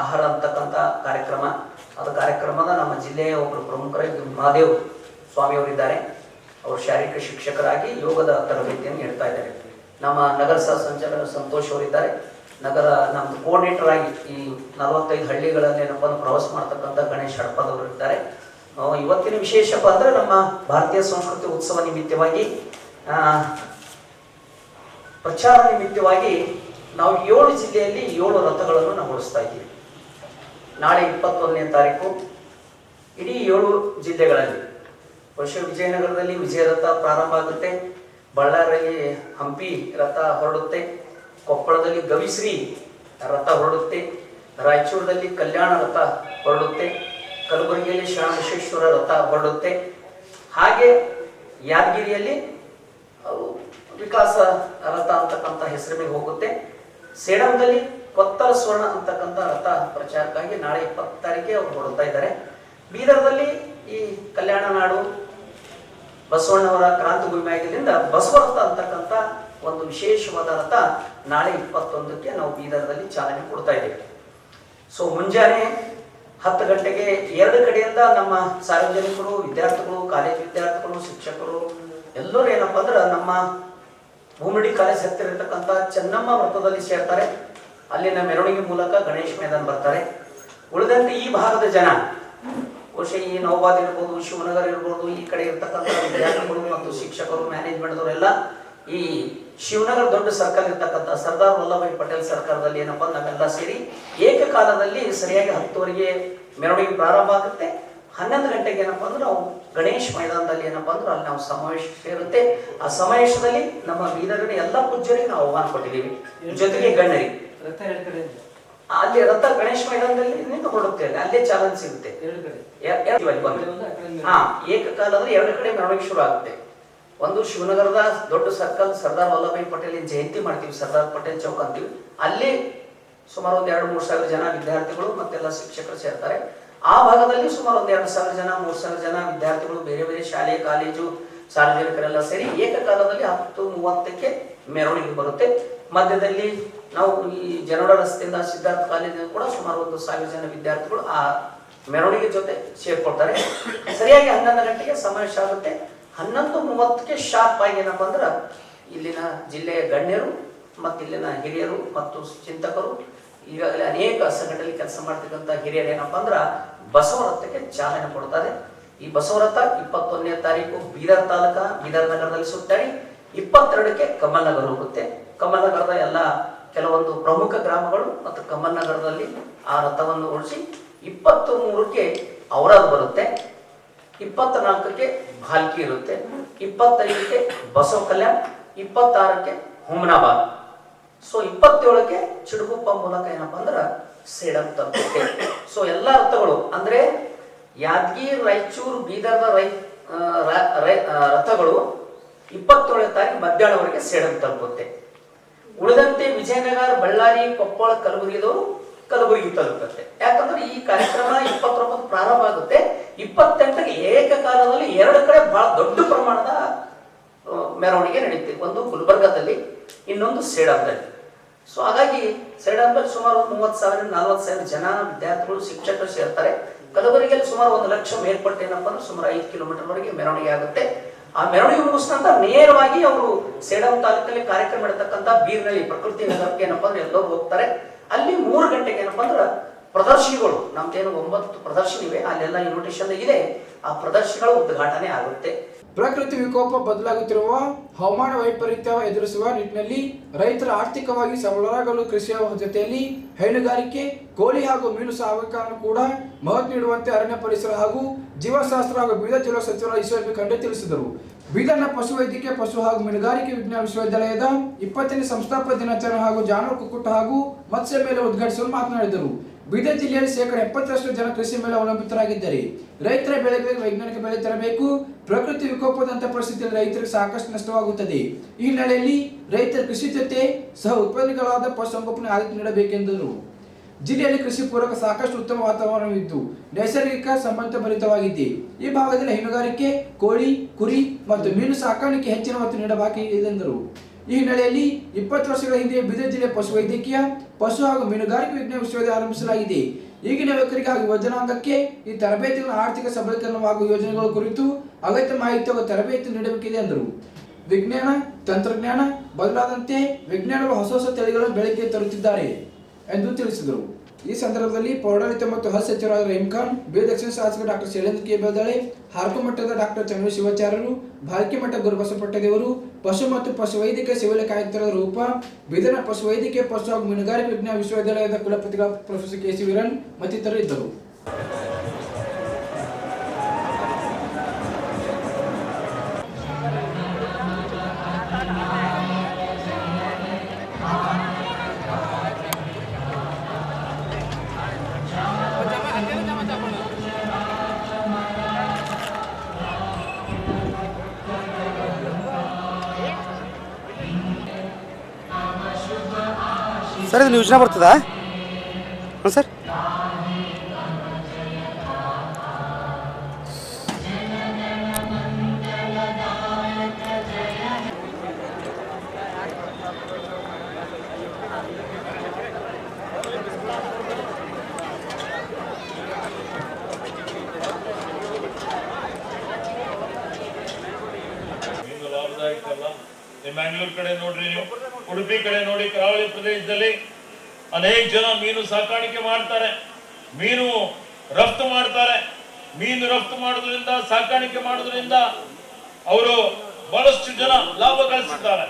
ಆಹಾರ ಅಂತಕ್ಕಂಥ ಕಾರ್ಯಕ್ರಮ. ಅದು ಕಾರ್ಯಕ್ರಮದ ನಮ್ಮ ಜಿಲ್ಲೆಯ ಒಬ್ಬರು ಪ್ರಮುಖರಾಗಿ ಮಹಾದೇವ್ ಸ್ವಾಮಿಯವರಿದ್ದಾರೆ. ಅವರು ಶಾರೀರಿಕ ಶಿಕ್ಷಕರಾಗಿ ಯೋಗದ ತರಬೇತಿಯನ್ನು ಹೇಳ್ತಾ ಇದ್ದಾರೆ. ನಮ್ಮ ನಗರ ಸಹ ಸಂಚಾಲಕ ಸಂತೋಷ್ ಅವರಿದ್ದಾರೆ. ನಗರ ನಮ್ಮದು ಕೋಆರ್ಡಿನೇಟರ್ ಆಗಿ ಈ ನಲವತ್ತೈದು ಹಳ್ಳಿಗಳಲ್ಲಿ ಏನಪ್ಪ ಪ್ರವಾಸ ಮಾಡ್ತಕ್ಕಂಥ ಗಣೇಶ್ ಹಡಪದವರು ಇದ್ದಾರೆ. ಇವತ್ತಿನ ವಿಶೇಷಪ್ಪ ಅಂದರೆ ನಮ್ಮ ಭಾರತೀಯ ಸಂಸ್ಕೃತಿ ಉತ್ಸವ ನಿಮಿತ್ತವಾಗಿ ಪ್ರಚಾರ ನಿಮಿತ್ತವಾಗಿ ನಾವು ಏಳು ಜಿಲ್ಲೆಯಲ್ಲಿ ಏಳು ರಥಗಳನ್ನು ನಾವು ಉಳಿಸ್ತಾ ಇದ್ದೀವಿ. ನಾಳೆ ಇಪ್ಪತ್ತೊಂದನೇ ತಾರೀಕು ಇಡೀ ಏಳು ಜಿಲ್ಲೆಗಳಲ್ಲಿ ವರ್ಷ ವಿಜಯನಗರದಲ್ಲಿ ವಿಜಯ ರಥ ಪ್ರಾರಂಭ ಆಗುತ್ತೆ. ಬಳ್ಳಾರಿಯಲ್ಲಿ ಹಂಪಿ ರಥ ಹೊರಡುತ್ತೆ. ಕೊಪ್ಪಳದಲ್ಲಿ ಗವಿಶ್ರೀ ರಥ ಹೊರಡುತ್ತೆ. ರಾಯಚೂರದಲ್ಲಿ ಕಲ್ಯಾಣ ರಥ ಹೊರಡುತ್ತೆ. ಕಲಬುರಗಿಯಲ್ಲಿ ಶರಣಶೇಶ್ವರ ರಥ ಹೊರಡುತ್ತೆ. ಹಾಗೆ ಯಾದಗಿರಿಯಲ್ಲಿ ವಿಕಾಸ ರಥ ಅಂತಕ್ಕಂಥ ಹೆಸರಿನಿಗೆ ಹೋಗುತ್ತೆ. ಸೇಡಂದಲ್ಲಿ ಕೊತ್ತಲ ಸ್ವರ್ಣ ಅಂತಕ್ಕಂಥ ರಥ ಪ್ರಚಾರಕ್ಕಾಗಿ ನಾಳೆ ಇಪ್ಪತ್ತು ತಾರೀಕಿಗೆ ಅವರು ಹೊರಡ್ತಾ ಇದ್ದಾರೆ. ಬೀದರ್ದಲ್ಲಿ ಈ ಕಲ್ಯಾಣ ನಾಡು, ಬಸವಣ್ಣವರ ಕ್ರಾಂತಿ ಭೂಮಿ ಆಗಿದ್ದರಿಂದ ಬಸವರಥ ಅಂತಕ್ಕಂಥ ಒಂದು ವಿಶೇಷವಾದ ರಥ ನಾಳೆ ಇಪ್ಪತ್ತೊಂದಕ್ಕೆ ನಾವು ಬೀದರ್ದಲ್ಲಿ ಚಾಲನೆ ಕೊಡ್ತಾ ಇದ್ದೇವೆ. ಸೊ, ಮುಂಜಾನೆ ಹತ್ತು ಗಂಟೆಗೆ ಎರಡು ಕಡೆಯಿಂದ ನಮ್ಮ ಸಾರ್ವಜನಿಕರು, ವಿದ್ಯಾರ್ಥಿಗಳು, ಕಾಲೇಜ್ ವಿದ್ಯಾರ್ಥಿಗಳು, ಶಿಕ್ಷಕರು ಎಲ್ಲರೂ ಏನಪ್ಪ ಅಂದ್ರೆ ನಮ್ಮ ಭೂಮಿಡಿ ಕಾಲೇಜ್ ಹತ್ತಿರ ಇರತಕ್ಕಂಥ ಚೆನ್ನಮ್ಮ ವೃತ್ತದಲ್ಲಿ ಸೇರ್ತಾರೆ. ಅಲ್ಲಿನ ಮೆರವಣಿಗೆ ಮೂಲಕ ಗಣೇಶ ಮೈದಾನ ಬರ್ತಾರೆ. ಉಳಿದಂತೆ ಈ ಭಾಗದ ಜನ, ಬಹುಶಃ ಈ ನೌಬಾದ್ ಇರ್ಬೋದು, ಶಿವನಗರ್ ಇರ್ಬೋದು, ಈ ಕಡೆ ಇರ್ತಕ್ಕಂಥ ವಿದ್ಯಾರ್ಥಿಗಳು ಮತ್ತು ಶಿಕ್ಷಕರು ಮ್ಯಾನೇಜ್ಮೆಂಟ್ದವರೆಲ್ಲ ಈ ಶಿವನಗರ ದೊಡ್ಡ ಸರ್ಕಲ್ ಇರ್ತಕ್ಕಂಥ ಸರ್ದಾರ್ ವಲ್ಲಭಾಯ್ ಪಟೇಲ್ ಸರ್ಕಾರದಲ್ಲಿ ಏನಪ್ಪ ನಾವೆಲ್ಲ ಸೇರಿ ಏಕಕಾಲದಲ್ಲಿ ಸರಿಯಾಗಿ ಹತ್ತುವರೆಗೆ ಮೆರವಣಿಗೆ ಪ್ರಾರಂಭ ಆಗುತ್ತೆ. ಹನ್ನೊಂದು ಗಂಟೆಗೆ ಏನಪ್ಪ ಅಂದ್ರೆ ನಾವು ಗಣೇಶ್ ಮೈದಾನದಲ್ಲಿ ಏನಪ್ಪಾ ಅಂದ್ರೆ ಅಲ್ಲಿ ನಾವು ಸಮಾವೇಶ ಇರುತ್ತೆ ಆ ಸಮಾವೇಶದಲ್ಲಿ ನಮ್ಮ ಬೀದರ್ಗಡೆ ಎಲ್ಲ ಪೂಜ್ಯರಿಗೆ ನಾವು ಆಹ್ವಾನ ಕೊಟ್ಟಿದ್ದೀವಿ. ಜೊತೆಗೆ ಗಣ್ಯರಿಗೆ. ಅಲ್ಲಿ ರಥ ಗಣೇಶ ಮೈದಾನದಲ್ಲಿ ನಿಂತು ಹೊರಡುತ್ತೆ ಅಲ್ಲಿ ಅಲ್ಲೇ ಚಾಲನೆ ಸಿಗುತ್ತೆ. ಎರಡು ಕಡೆ. ಹಾ ಏಕಕಾಲದಲ್ಲಿ ಎರಡು ಕಡೆ ಮೆರವಣಿಗೆ ಶುರು ಆಗುತ್ತೆ. ಒಂದು ಶಿವನಗರದ ದೊಡ್ಡ ಸರ್ಕಲ್ ಸರ್ದಾರ್ ವಲ್ಲಭಾಯಿ ಪಟೇಲ್ ಜಯಂತಿ ಮಾಡ್ತೀವಿ ಸರ್ದಾರ್ ಪಟೇಲ್ ಚೌಕ್ ಅಂತೀವಿ. ಅಲ್ಲಿ ಸುಮಾರು ಒಂದ್ ಎರಡು ಮೂರು ಸಾವಿರ ಜನ ವಿದ್ಯಾರ್ಥಿಗಳು ಮತ್ತೆಲ್ಲ ಶಿಕ್ಷಕರು ಸೇರ್ತಾರೆ. ಆ ಭಾಗದಲ್ಲಿ ಸುಮಾರು ಒಂದ್ ಎರಡು ಸಾವಿರ ಜನ ಮೂರು ಸಾವಿರ ಜನ ವಿದ್ಯಾರ್ಥಿಗಳು ಬೇರೆ ಬೇರೆ ಶಾಲೆ ಕಾಲೇಜು ಸಾರ್ವಜನಿಕರೆಲ್ಲ ಸೇರಿ ಏಕಕಾಲದಲ್ಲಿ ಹತ್ತು ಮೂವತ್ತಕ್ಕೆ ಮೆರವಣಿಗೆ ಬರುತ್ತೆ. ಮಧ್ಯದಲ್ಲಿ ನಾವು ಈ ಜನರ ರಸ್ತೆಯಿಂದ ಸಿದ್ಧಾರ್ಥ ಕಾಲೇಜಿನ ಕೂಡ ಸುಮಾರು ಒಂದು ಸಾವಿರ ಜನ ವಿದ್ಯಾರ್ಥಿಗಳು ಆ ಮೆರವಣಿಗೆ ಜೊತೆ ಸೇರ್ಕೊಳ್ತಾರೆ. ಸರಿಯಾಗಿ ಹನ್ನೊಂದು ಗಂಟೆಗೆ ಸಮಾವೇಶ ಆಗುತ್ತೆ ಹನ್ನೊಂದು ಮೂವತ್ತಕ್ಕೆ ಶಾರ್ಪ್ ಆಗಿ ಏನಪ್ಪ ಅಂದ್ರೆ ಇಲ್ಲಿನ ಜಿಲ್ಲೆಯ ಗಣ್ಯರು ಮತ್ತು ಇಲ್ಲಿನ ಹಿರಿಯರು ಮತ್ತು ಚಿಂತಕರು ಈಗಾಗಲೇ ಅನೇಕ ಸಂಘಟನೆಯಲ್ಲಿ ಕೆಲಸ ಮಾಡ್ತಕ್ಕಂಥ ಹಿರಿಯರು ಏನಪ್ಪ ಅಂದ್ರೆ ಬಸವರಥಕ್ಕೆ ಚಾಲನೆ ಕೊಡ್ತಾರೆ. ಈ ಬಸವರಥ ಇಪ್ಪತ್ತೊಂದನೇ ತಾರೀಕು ಬೀದರ್ ತಾಲೂಕ, ಬೀದರ್ ನಗರದಲ್ಲಿ ಸುತ್ತಾಡಿ ಇಪ್ಪತ್ತೆರಡಕ್ಕೆ ಕಮಲ್ ನಗರ ಹೋಗುತ್ತೆ. ಕಮಲ್ ನಗರದ ಎಲ್ಲ ಕೆಲವೊಂದು ಪ್ರಮುಖ ಗ್ರಾಮಗಳು ಮತ್ತು ಕಮ್ಮನಗರದಲ್ಲಿ ಆ ರಥವನ್ನು ಉಳಿಸಿ ಇಪ್ಪತ್ತು ಮೂರಕ್ಕೆ ಔರಾದ್ ಬರುತ್ತೆ ಇಪ್ಪತ್ತ ನಾಲ್ಕಕ್ಕೆ ಭಾಲ್ಕಿ ಇರುತ್ತೆ, ಇಪ್ಪತ್ತೈದಕ್ಕೆ ಬಸವ ಕಲ್ಯಾಣ್, ಇಪ್ಪತ್ತಾರಕ್ಕೆ ಹುಮನಾಬಾದ್. ಸೊ ಇಪ್ಪತ್ತೇಳಕ್ಕೆ ಚಿಡುಗುಪ್ಪ ಮೂಲಕ ಏನಪ್ಪಾ ಅಂದ್ರೆ ಸೇಡಂ ತಲುಪುತ್ತೆ ಸೊ ಎಲ್ಲ ರಥಗಳು ಅಂದ್ರೆ ಯಾದಗಿರಿ ರಾಯಚೂರು ಬೀದರ್ ರೈ- ರಥಗಳು ಇಪ್ಪತ್ತೇಳನೇ ತಾರೀಕು ಮಧ್ಯಾಹ್ನವರೆಗೆ ಸೇಡಂ ತಲುಪುತ್ತೆ ಉಳಿದಂತೆ ವಿಜಯನಗರ, ಬಳ್ಳಾರಿ, ಕೊಪ್ಪಳ, ಕಲಬುರಗಿದವರು ಕಲಬುರಗಿ ತಲುಪುತ್ತೆ. ಯಾಕಂದ್ರೆ ಈ ಕಾರ್ಯಕ್ರಮ ಇಪ್ಪತ್ತೊಂಬತ್ತು ಪ್ರಾರಂಭ ಆಗುತ್ತೆ. ಇಪ್ಪತ್ತೆಂಟಕ್ಕೆ ಏಕಕಾಲದಲ್ಲಿ ಎರಡು ಕಡೆ ಬಹಳ ದೊಡ್ಡ ಪ್ರಮಾಣದ ಮೆರವಣಿಗೆ ನಡೆಯುತ್ತೆ ಒಂದು ಗುಲ್ಬರ್ಗಾದಲ್ಲಿ, ಇನ್ನೊಂದು ಸೇಡಂದಲ್ಲಿ ಸೊ, ಹಾಗಾಗಿ ಸೇಡಂದಲ್ಲಿ ಸುಮಾರು ಒಂದು ಮೂವತ್ತು ಸಾವಿರ ನಲ್ವತ್ತು ಸಾವಿರ ಜನ ವಿದ್ಯಾರ್ಥಿಗಳು, ಶಿಕ್ಷಕರು ಸೇರ್ತಾರೆ. ಕಲಬುರಗಿಯಲ್ಲಿ ಸುಮಾರು ಒಂದು ಲಕ್ಷ ಮೇಲ್ಪಟ್ಟೇನಪ್ಪ ಅಂದ್ರೆ ಸುಮಾರು ಐದು ಕಿಲೋಮೀಟರ್ ವರೆಗೆ ಮೆರವಣಿಗೆ ಆಗುತ್ತೆ. ಆ ಮೆರವಣಿಗೆ ಮುಗಿಸಿದಂತ ನೇರವಾಗಿ ಅವರು ಸೇಡಂ ತಾಲೂಕಲ್ಲಿ ಕಾರ್ಯಕ್ರಮ ಇಡತಕ್ಕಂತ ಬೀರ್ನಳ್ಳಿ ಪ್ರಕೃತಿ ನಗರಕ್ಕೆ ಏನಪ್ಪ ಅಂದ್ರೆ ಎಲ್ಲರೂ ಹೋಗ್ತಾರೆ. ಅಲ್ಲಿ ಮೂರು ಗಂಟೆಗೆ ಏನಪ್ಪ ಅಂದ್ರೆ ಪ್ರದರ್ಶಿಗಳು ನಮ್ದೇನು ಒಂಬತ್ತು ಪ್ರದರ್ಶನ ಇವೆ ಅಲ್ಲೆಲ್ಲ ಇನ್ವಿಟೇಷನ್ ಇದೆ. ಆ ಪ್ರದರ್ಶನಗಳ ಉದ್ಘಾಟನೆ ಆಗುತ್ತೆ. ಪ್ರಕೃತಿ ವಿಕೋಪ ಬದಲಾಗುತ್ತಿರುವ ಹವಾಮಾನ ವೈಪರೀತ್ಯ ಎದುರಿಸುವ ನಿಟ್ಟಿನಲ್ಲಿ ರೈತರ ಆರ್ಥಿಕವಾಗಿ ಸಬಲರಾಗಲು ಕೃಷಿಯ ಜೊತೆಯಲ್ಲಿ ಹೈನುಗಾರಿಕೆ, ಕೋಳಿ ಹಾಗೂ ಮೀನು ಸಾಕಾಣಿಕೆಯನ್ನು ಕೂಡ ಮಹತ್ವ ನೀಡುವಂತೆ ಅರಣ್ಯ ಪರಿಸರ ಹಾಗೂ ಜೀವಶಾಸ್ತ್ರ ಹಾಗೂ ಬೀದರ್ ಜಿಲ್ಲಾ ಸಚಿವರ ಈಶ್ವರ್ ಖಂಡೆ ತಿಳಿಸಿದರು. ಬೀದರ್ನ ಪಶುವೈದ್ಯಕೀಯ ಪಶು ಹಾಗೂ ಮೀನುಗಾರಿಕೆ ವಿಜ್ಞಾನ ವಿಶ್ವವಿದ್ಯಾಲಯದ ಇಪ್ಪತ್ತನೇ ಸಂಸ್ಥಾಪಕ ದಿನಾಚರಣೆ ಹಾಗೂ ಜಾನುವಾರು ಕುಕ್ಕುಟ ಹಾಗೂ ಮತ್ಸ್ಯ ಮೇಲೆ ಉದ್ಘಾಟಿಸಲು ಮಾತನಾಡಿದರು. ಬೀದರ್ ಜಿಲ್ಲೆಯಲ್ಲಿ ಶೇಕಡ ಎಪ್ಪತ್ತರಷ್ಟು ಜನ ಕೃಷಿ ಮೇಲೆ ಅವಲಂಬಿತರಾಗಿದ್ದಾರೆ. ರೈತರ ಬೆಳೆಗಳಿಗೆ ವೈಜ್ಞಾನಿಕ ಬೆಳೆ ತರಬೇಕು, ಪ್ರಕೃತಿ ವಿಕೋಪದಂತಹ ಪರಿಸ್ಥಿತಿಯಲ್ಲಿ ರೈತರಿಗೆ ಸಾಕಷ್ಟು ನಷ್ಟವಾಗುತ್ತದೆ. ಈ ಹಿನ್ನೆಲೆಯಲ್ಲಿ ರೈತರ ಕೃಷಿ ಜೊತೆ ಸಹ ಉತ್ಪನ್ನಗಳಾದ ಪಶುಸಂಗೋಪನೆ ಆದ್ಯತೆ ನೀಡಬೇಕೆಂದರು. ಜಿಲ್ಲೆಯಲ್ಲಿ ಕೃಷಿ ಪೂರಕ ಸಾಕಷ್ಟು ಉತ್ತಮ ವಾತಾವರಣವಿದ್ದು, ನೈಸರ್ಗಿಕ ಸಂಬಂಧ ಭರಿತವಾಗಿದೆ ಈ ಭಾಗದಲ್ಲಿ ಹೈನುಗಾರಿಕೆ, ಕೋಳಿ, ಕುರಿ ಮತ್ತು ಮೀನು ಸಾಕಾಣಿಕೆ ಹೆಚ್ಚಿನ ಒತ್ತು ನೀಡಬೇಕಿದೆ ಎಂದರು. ಈ ಹಿನ್ನೆಲೆಯಲ್ಲಿ ಇಪ್ಪತ್ತು ವರ್ಷಗಳ ಹಿಂದೆ ಬೀದರ್ ಜಿಲ್ಲೆ ಪಶುವೈದ್ಯಕೀಯ, ಪಶು ಹಾಗೂ ಮೀನುಗಾರಿಕೆ ವಿಜ್ಞಾನ ವಿಶ್ವವಿದ್ಯಾಲಯ ಆರಂಭಿಸಲಾಗಿದೆ. ಈಗಿನ ಯುವಕರಿಗೆ ಹಾಗೂ ಯುವಜನಾಂಗಕ್ಕೆ ಈ ತರಬೇತಿಗಳ ಆರ್ಥಿಕ ಸಬಲೀಕರಣವಾಗುವ ಯೋಜನೆಗಳ ಕುರಿತು ಅಗತ್ಯ ಮಾಹಿತಿ ಹಾಗೂ ತರಬೇತಿ ನೀಡಬೇಕಿದೆ ಎಂದರು. ವಿಜ್ಞಾನ, ತಂತ್ರಜ್ಞಾನ ಬದಲಾದಂತೆ ವಿಜ್ಞಾನಗಳು ಹೊಸ ಹೊಸ ತಳಿಗಳನ್ನು ಬೆಳಕಿಗೆ ತರುತ್ತಿದ್ದಾರೆ ಎಂದು ತಿಳಿಸಿದರು. ಈ ಸಂದರ್ಭದಲ್ಲಿ ಪೌರಾಡಳಿತ ಮತ್ತು ಹಜ್ ಸಚಿವರಾದ ರೇಮ್ಖಾನ್ ಖಾನ್ ಬೀರ್ ದಕ್ಷಿಣ ಶಾಸಕ ಡಾಕ್ಟರ್ ಶೈಲೇಂದ್ರ ಕೆ. ಬೆಲ್ದಾಳೆ ಹಾರ್ಕು ಮಠದ ಡಾಕ್ಟರ್ ಚಂದ್ರ ಶಿವಾಚಾರ್ಯರು ಭಾಲ್ಕಿ ಮಠ ಗುರುಬಸಪಟ್ಟದೇವರು ಪಶು ಮತ್ತು ಪಶು ವೈದ್ಯಕೀಯ ಸೇವೆಗಳ ಆಯುಕ್ತರಾದ ರೂಪ, ಬೀದರ್ನ ಪಶು ವೈದ್ಯಕೀಯ ಪಶು ಹಾಗೂ ಮೀನುಗಾರಿಕೆ ವಿಜ್ಞಾನ ವಿಶ್ವವಿದ್ಯಾಲಯದ ಕುಲಪತಿಗಳ ಪ್ರೊಫೆಸರ್ ಕೆ. ಸಿ. ವೀರನ್ ಮತ್ತಿತರರು ಇದ್ದರು ಸರ್ ಇದು ಯೋಜನೆ ಬರ್ತದಾ? ನೀವು ಮ್ಯಾಂಗ್ಳೂರ್ ಕಡೆ ನೋಡ್ರಿ ನೀವು. ಉಡುಪಿ ಕಡೆ ನೋಡಿ ಕರಾವಳಿ ಪ್ರದೇಶದಲ್ಲಿ ಅನೇಕ ಜನ ಮೀನು ಸಾಕಾಣಿಕೆ ಮಾಡ್ತಾರೆ. ಮೀನು ರಫ್ತು ಮಾಡ್ತಾರೆ. ಮೀನು ರಫ್ತು ಮಾಡೋದ್ರಿಂದ ಸಾಕಾಣಿಕೆ ಮಾಡೋದ್ರಿಂದ ಅವರು ಬಹಳಷ್ಟು ಜನ ಲಾಭ ಗಳಿಸಿದ್ದಾರೆ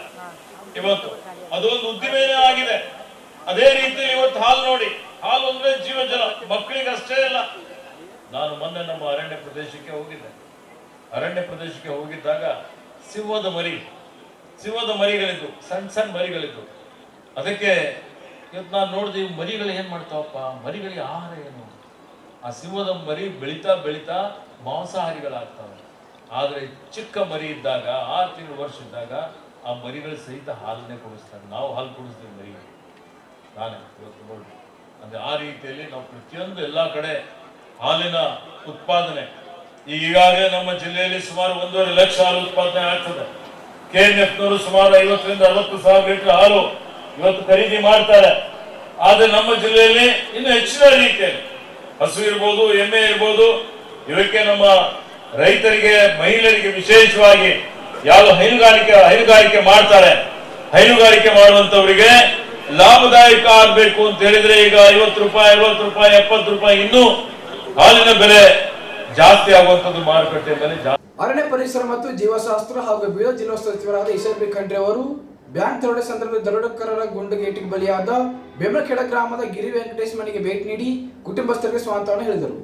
ಇವತ್ತು ಅದೊಂದು ಉದ್ದಿಮೆನೇ ಆಗಿದೆ. ಅದೇ ರೀತಿ ಇವತ್ತು ಹಾಲು ನೋಡಿ. ಹಾಲು ಅಂದ್ರೆ ಜೀವ ಜಲ ಮಕ್ಕಳಿಗೆ ಅಷ್ಟೇ ಇಲ್ಲ ನಾನು ಮೊನ್ನೆ ನಮ್ಮ ಅರಣ್ಯ ಪ್ರದೇಶಕ್ಕೆ ಹೋಗಿದ್ದೆ. ಅರಣ್ಯ ಪ್ರದೇಶಕ್ಕೆ ಹೋಗಿದ್ದಾಗ ಸಿಂಹದ ಮರಿ ಸಿಂಹದ ಮರಿಗಳಿದ್ದು ಸಣ್ಣ ಸಣ್ಣ ಮರಿಗಳಿದ್ದು ಅದಕ್ಕೆ ಇವತ್ತು ನಾನು ನೋಡಿದೆ ಇವು ಮರಿಗಳು ಏನು ಮಾಡ್ತಾವಪ್ಪ? ಮರಿಗಳಿಗೆ ಆಹಾರ ಏನು? ಆ ಸಿಂಹದ ಮರಿ ಬೆಳಿತಾ ಬೆಳೀತಾ ಮಾಂಸಾಹಾರಿಗಳಾಗ್ತವೆ. ಆದರೆ ಚಿಕ್ಕ ಮರಿ ಇದ್ದಾಗ, ಆರು ತಿಂಗಳು ವರ್ಷ ಇದ್ದಾಗ ಆ ಮರಿಗಳು ಸಹಿತ ಹಾಲನ್ನೇ ಕುಡಿಸ್ತಾರೆ. ನಾವು ಹಾಲು ಕುಡಿಸ್ತೀವಿ ಮರಿಗಳು ನಾನೇ ಇವತ್ತು ನೋಡಿ ಅಂದರೆ ಆ ರೀತಿಯಲ್ಲಿ ನಾವು ಪ್ರತಿಯೊಂದು ಎಲ್ಲ ಕಡೆ ಹಾಲಿನ ಉತ್ಪಾದನೆ. ಈಗಾಗಲೇ ನಮ್ಮ ಜಿಲ್ಲೆಯಲ್ಲಿ ಸುಮಾರು ಒಂದೂವರೆ ಲಕ್ಷ ಹಾಲು ಉತ್ಪಾದನೆ ಆಗ್ತದೆ. ಕೆ ಎನ್ ಎಫ್ನವರು ಸುಮಾರು ಐವತ್ತರಿಂದ ಅರವತ್ತು ಸಾವಿರ ಲೀಟರ್ ಹಾಲು ಇವತ್ತು ಖರೀದಿ ಮಾಡ್ತಾರೆ. ಆದ್ರೆ ನಮ್ಮ ಜಿಲ್ಲೆಯಲ್ಲಿ ಇನ್ನು ಹೆಚ್ಚಿನ ರೀತಿಯಲ್ಲಿ ಹಸು ಇರ್ಬೋದು, ಎಮ್ಮೆ ಇರ್ಬೋದು, ಇದಕ್ಕೆ ನಮ್ಮ ರೈತರಿಗೆ, ಮಹಿಳೆಯರಿಗೆ ವಿಶೇಷವಾಗಿ ಯಾವ ಹೈನುಗಾರಿಕೆ ಹೈನುಗಾರಿಕೆ ಮಾಡ್ತಾರೆ. ಹೈನುಗಾರಿಕೆ ಮಾಡುವಂತವರಿಗೆ ಲಾಭದಾಯಕ ಆಗ್ಬೇಕು ಅಂತ ಹೇಳಿದ್ರೆ ಈಗ ಐವತ್ತು ರೂಪಾಯಿ, ಅರವತ್ತು ರೂಪಾಯಿ, ಎಪ್ಪತ್ತು ರೂಪಾಯಿ ಇನ್ನೂ ಹಾಲಿನ ಬೆಲೆ ಜಾಸ್ತಿ ಆಗುವಂತದ್ದು ಮಾರುಕಟ್ಟೆ ಮೇಲೆ ಅರಣ್ಯ ಪರಿಸರ ಮತ್ತು ಜೀವಶಾಸ್ತ್ರ ಹಾಗೂ ಬೀದರ್ ಜಿಲ್ಲಾ ಸಚಿವರಾದ ಈಶ್ವರ್ ಖಂಡ್ರೆ ಅವರು ಬ್ಯಾಂಕ್ ದರೋಡೆ ಸಂದರ್ಭದಲ್ಲಿ ದರೋಡೆಕೋರರ ಗುಂಡುಗೇಟಿಗೆ ಬಲಿಯಾದ ಬೆಮ್ಮಖೇಡ ಗ್ರಾಮದ ಗಿರಿ ವೆಂಕಟೇಶ್ ಮನೆಗೆ ಭೇಟಿ ನೀಡಿ ಕುಟುಂಬಸ್ಥರಿಗೆ ಸ್ವಾಂತವನ ಹೇಳಿದರು.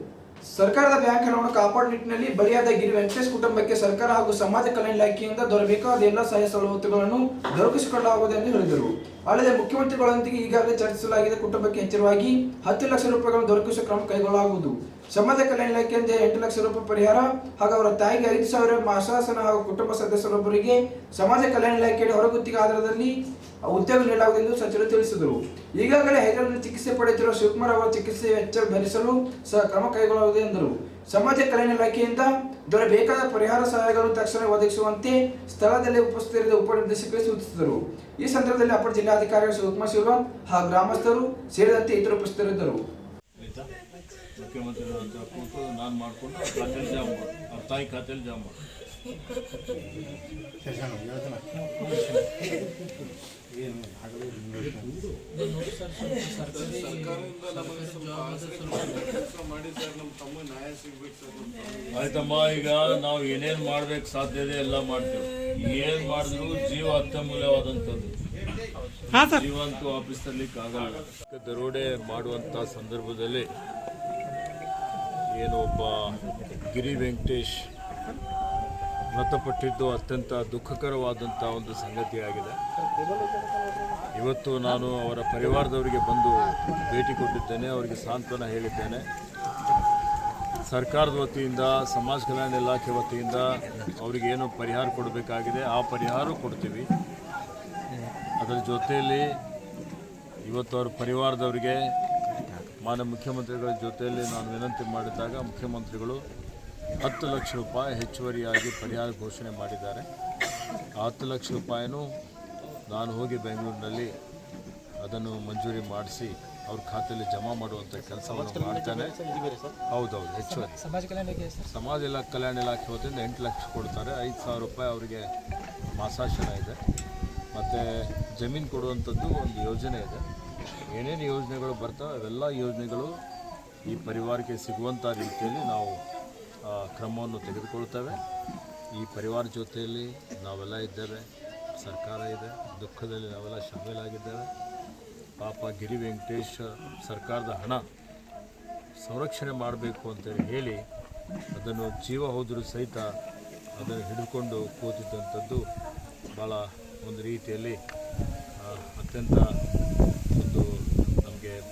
ಸರ್ಕಾರದ ಬ್ಯಾಂಕ್ ಹಣವನ್ನು ಕಾಪಾಡುವ ನಿಟ್ಟಿನಲ್ಲಿ ಬಲಿಯಾದ ಗಿರಿ ವೆಂಕಟೇಶ್ ಕುಟುಂಬಕ್ಕೆ ಸರ್ಕಾರ ಹಾಗೂ ಸಮಾಜ ಕಲ್ಯಾಣ ಇಲಾಖೆಯಿಂದ ದೊರಬೇಕಾದ ಎಲ್ಲ ಸಹಾಯ ಸವಲತ್ತುಗಳನ್ನು ದೊರಕಿಸಿಕೊಳ್ಳಲಾಗುವುದು ಎಂದು ಹೇಳಿದರು. ಅಲ್ಲದೆ ಮುಖ್ಯಮಂತ್ರಿಗಳೊಂದಿಗೆ ಈಗಾಗಲೇ ಚರ್ಚಿಸಲಾಗಿದೆ. ಕುಟುಂಬಕ್ಕೆ ಹೆಚ್ಚಿನವಾಗಿ ಹತ್ತು ಲಕ್ಷ ರೂಪಾಯಿಗಳನ್ನು ದೊರಕಿಸುವ ಕ್ರಮ ಕೈಗೊಳ್ಳಲಾಗುವುದು. ಸಮಾಜ ಕಲ್ಯಾಣ ಇಲಾಖೆಯಿಂದ ಎಂಟು ಲಕ್ಷ ರೂಪಾಯಿ ಪರಿಹಾರ ಹಾಗೂ ಅವರ ತಾಯಿಗೆ ಐದು ಸಾವಿರ ಮಾಸಾಸನ ಹಾಗೂ ಕುಟುಂಬ ಸದಸ್ಯರೊಬ್ಬರಿಗೆ ಸಮಾಜ ಕಲ್ಯಾಣ ಇಲಾಖೆಯಲ್ಲಿ ಹೊರಗುತ್ತಿಗೆ ಆಧಾರದಲ್ಲಿ ಉದ್ಯೋಗ ನೀಡಲಾಗುವುದು ಎಂದು ಸಚಿವರು ತಿಳಿಸಿದರು. ಈಗಾಗಲೇ ಹೈದರಾಬಾದ್ ಚಿಕಿತ್ಸೆ ಪಡೆಯುತ್ತಿರುವ ಶಿವಕುಮಾರ್ ಅವರ ಚಿಕಿತ್ಸೆ ವೆಚ್ಚ ಭರಿಸಲು ಸಹ ಕ್ರಮ ಕೈಗೊಳ್ಳಲಾಗುವುದು ಎಂದರು. ಸಮಾಜ ಕಲ್ಯಾಣ ಇಲಾಖೆಯಿಂದ ದೊರೆಬೇಕಾದ ಪರಿಹಾರ ಸಹಾಯಗಳನ್ನು ತಕ್ಷಣ ಒದಗಿಸುವಂತೆ ಸ್ಥಳದಲ್ಲಿ ಉಪಸ್ಥಿತರಿದ್ದ ಉಪನಿರ್ದೇಶಕರಿಗೆ ಸೂಚಿಸಿದರು. ಈ ಸಂದರ್ಭದಲ್ಲಿ ಅಪರ ಜಿಲ್ಲಾಧಿಕಾರಿ ಶಿವಕುಮಾರ್ ಶಿವರಾಮ್ ಹಾಗೂ ಗ್ರಾಮಸ್ಥರು ಸೇರಿದಂತೆ ಇತರರು ಉಪಸ್ಥಿತರಿದ್ದರು. ಮುಖ್ಯಮಂತ್ರಿಗಳ ಹತ್ರ ಕೂತು ನಾನು ಮಾಡಿಕೊಂಡು ಖಾತೆಯಲ್ಲಿ ಜಾಬ್ ಮಾಡಿ. ಅವ್ರ ತಾಯಿ ಖಾತೆಯಲ್ಲಿ ಜಾಬ್ ಮಾಡು. ಆಯ್ತಮ್ಮ ಈಗ ನಾವು ಏನೇನ್ ಮಾಡ್ಬೇಕು ಸಾಧ್ಯ ಇದೆ ಎಲ್ಲ ಮಾಡ್ತೇವೆ. ಏನ್ ಮಾಡಿದ್ರು ಜೀವ ಅತ್ಯಮೂಲ್ಯವಾದಂಥದ್ದು. ಜೀವಂತೂ ಆಫೀಸ್ ಆಗಲ್ಲ ದರೋಡೆ ಮಾಡುವಂತ ಸಂದರ್ಭದಲ್ಲಿ ಏನು ಒಬ್ಬ ಗಿರಿ ವೆಂಕಟೇಶ್ ಮೃತಪಟ್ಟಿದ್ದು ಅತ್ಯಂತ ದುಃಖಕರವಾದಂಥ ಒಂದು ಸಂಗತಿಯಾಗಿದೆ ಇವತ್ತು ನಾನು ಅವರ ಪರಿವಾರದವರಿಗೆ ಬಂದು ಭೇಟಿ ಕೊಟ್ಟಿದ್ದೇನೆ, ಅವರಿಗೆ ಸಾಂತ್ವನ ಹೇಳಿದ್ದೇನೆ. ಸರ್ಕಾರದ ವತಿಯಿಂದ, ಸಮಾಜ ಕಲ್ಯಾಣ ಇಲಾಖೆ ವತಿಯಿಂದ ಅವರಿಗೆ ಏನು ಪರಿಹಾರ ಕೊಡಬೇಕಾಗಿದೆ, ಆ ಪರಿಹಾರ ಕೊಡ್ತೀವಿ. ಅದರ ಜೊತೆಯಲ್ಲಿ ಇವತ್ತು ಅವ್ರ ಪರಿವಾರದವರಿಗೆ ಮಾನ್ಯ ಮುಖ್ಯಮಂತ್ರಿಗಳ ಜೊತೆಯಲ್ಲಿ ನಾನು ವಿನಂತಿ ಮಾಡಿದಾಗ ಮುಖ್ಯಮಂತ್ರಿಗಳು ಹತ್ತು ಲಕ್ಷ ರೂಪಾಯಿ ಹೆಚ್ಚುವರಿಯಾಗಿ ಪರಿಹಾರ ಘೋಷಣೆ ಮಾಡಿದ್ದಾರೆ. ಆ ಹತ್ತು ಲಕ್ಷ ರೂಪಾಯಿನೂ ನಾನು ಹೋಗಿ ಬೆಂಗಳೂರಿನಲ್ಲಿ ಅದನ್ನು ಮಂಜೂರಿ ಮಾಡಿಸಿ ಅವ್ರ ಖಾತೆಯಲ್ಲಿ ಜಮಾ ಮಾಡುವಂಥ ಕೆಲಸವನ್ನು ಮಾಡ್ತಾನೆ. ಹೌದೌದು ಹೆಚ್ಚುವರಿ. ಸಮಾಜ ಕಲ್ಯಾಣ ಇಲಾಖೆ ಸರ್. ಸಮಾಜ ಇಲಾ ಕಲ್ಯಾಣ ಇಲಾಖೆ ವತಿಯಿಂದ ಎಂಟು ಲಕ್ಷ ಕೊಡ್ತಾರೆ. ಐದು ಸಾವಿರ ರೂಪಾಯಿ ಅವರಿಗೆ ಮಾಸಾಶನ ಇದೆ. ಮತ್ತು ಜಮೀನು ಕೊಡುವಂಥದ್ದು ಒಂದು ಯೋಜನೆ ಇದೆ. ಏನೇನು ಯೋಜನೆಗಳು ಬರ್ತವೆ, ಅವೆಲ್ಲ ಯೋಜನೆಗಳು ಈ ಪರಿವಾರಕ್ಕೆ ಸಿಗುವಂಥ ರೀತಿಯಲ್ಲಿ ನಾವು ಕ್ರಮವನ್ನು ತೆಗೆದುಕೊಳ್ತೇವೆ. ಈ ಪರಿವಾರ ಜೊತೆಯಲ್ಲಿ ನಾವೆಲ್ಲ ಇದ್ದೇವೆ, ಸರ್ಕಾರ ಇದೆ, ದುಃಖದಲ್ಲಿ ನಾವೆಲ್ಲ ಶಾಮೀಲಾಗಿದ್ದೇವೆ. ಪಾಪ ಗಿರಿ ವೆಂಕಟೇಶ್ ಸರ್ಕಾರದ ಹಣ ಸಂರಕ್ಷಣೆ ಮಾಡಬೇಕು ಅಂತೇಳಿ ಹೇಳಿ ಅದನ್ನು ಜೀವ ಹೋದರೂ ಸಹಿತ ಅದನ್ನು ಹಿಡಿದುಕೊಂಡು ಕೂತಿದ್ದಂಥದ್ದು ಭಾಳ ಒಂದು ರೀತಿಯಲ್ಲಿ ಅತ್ಯಂತ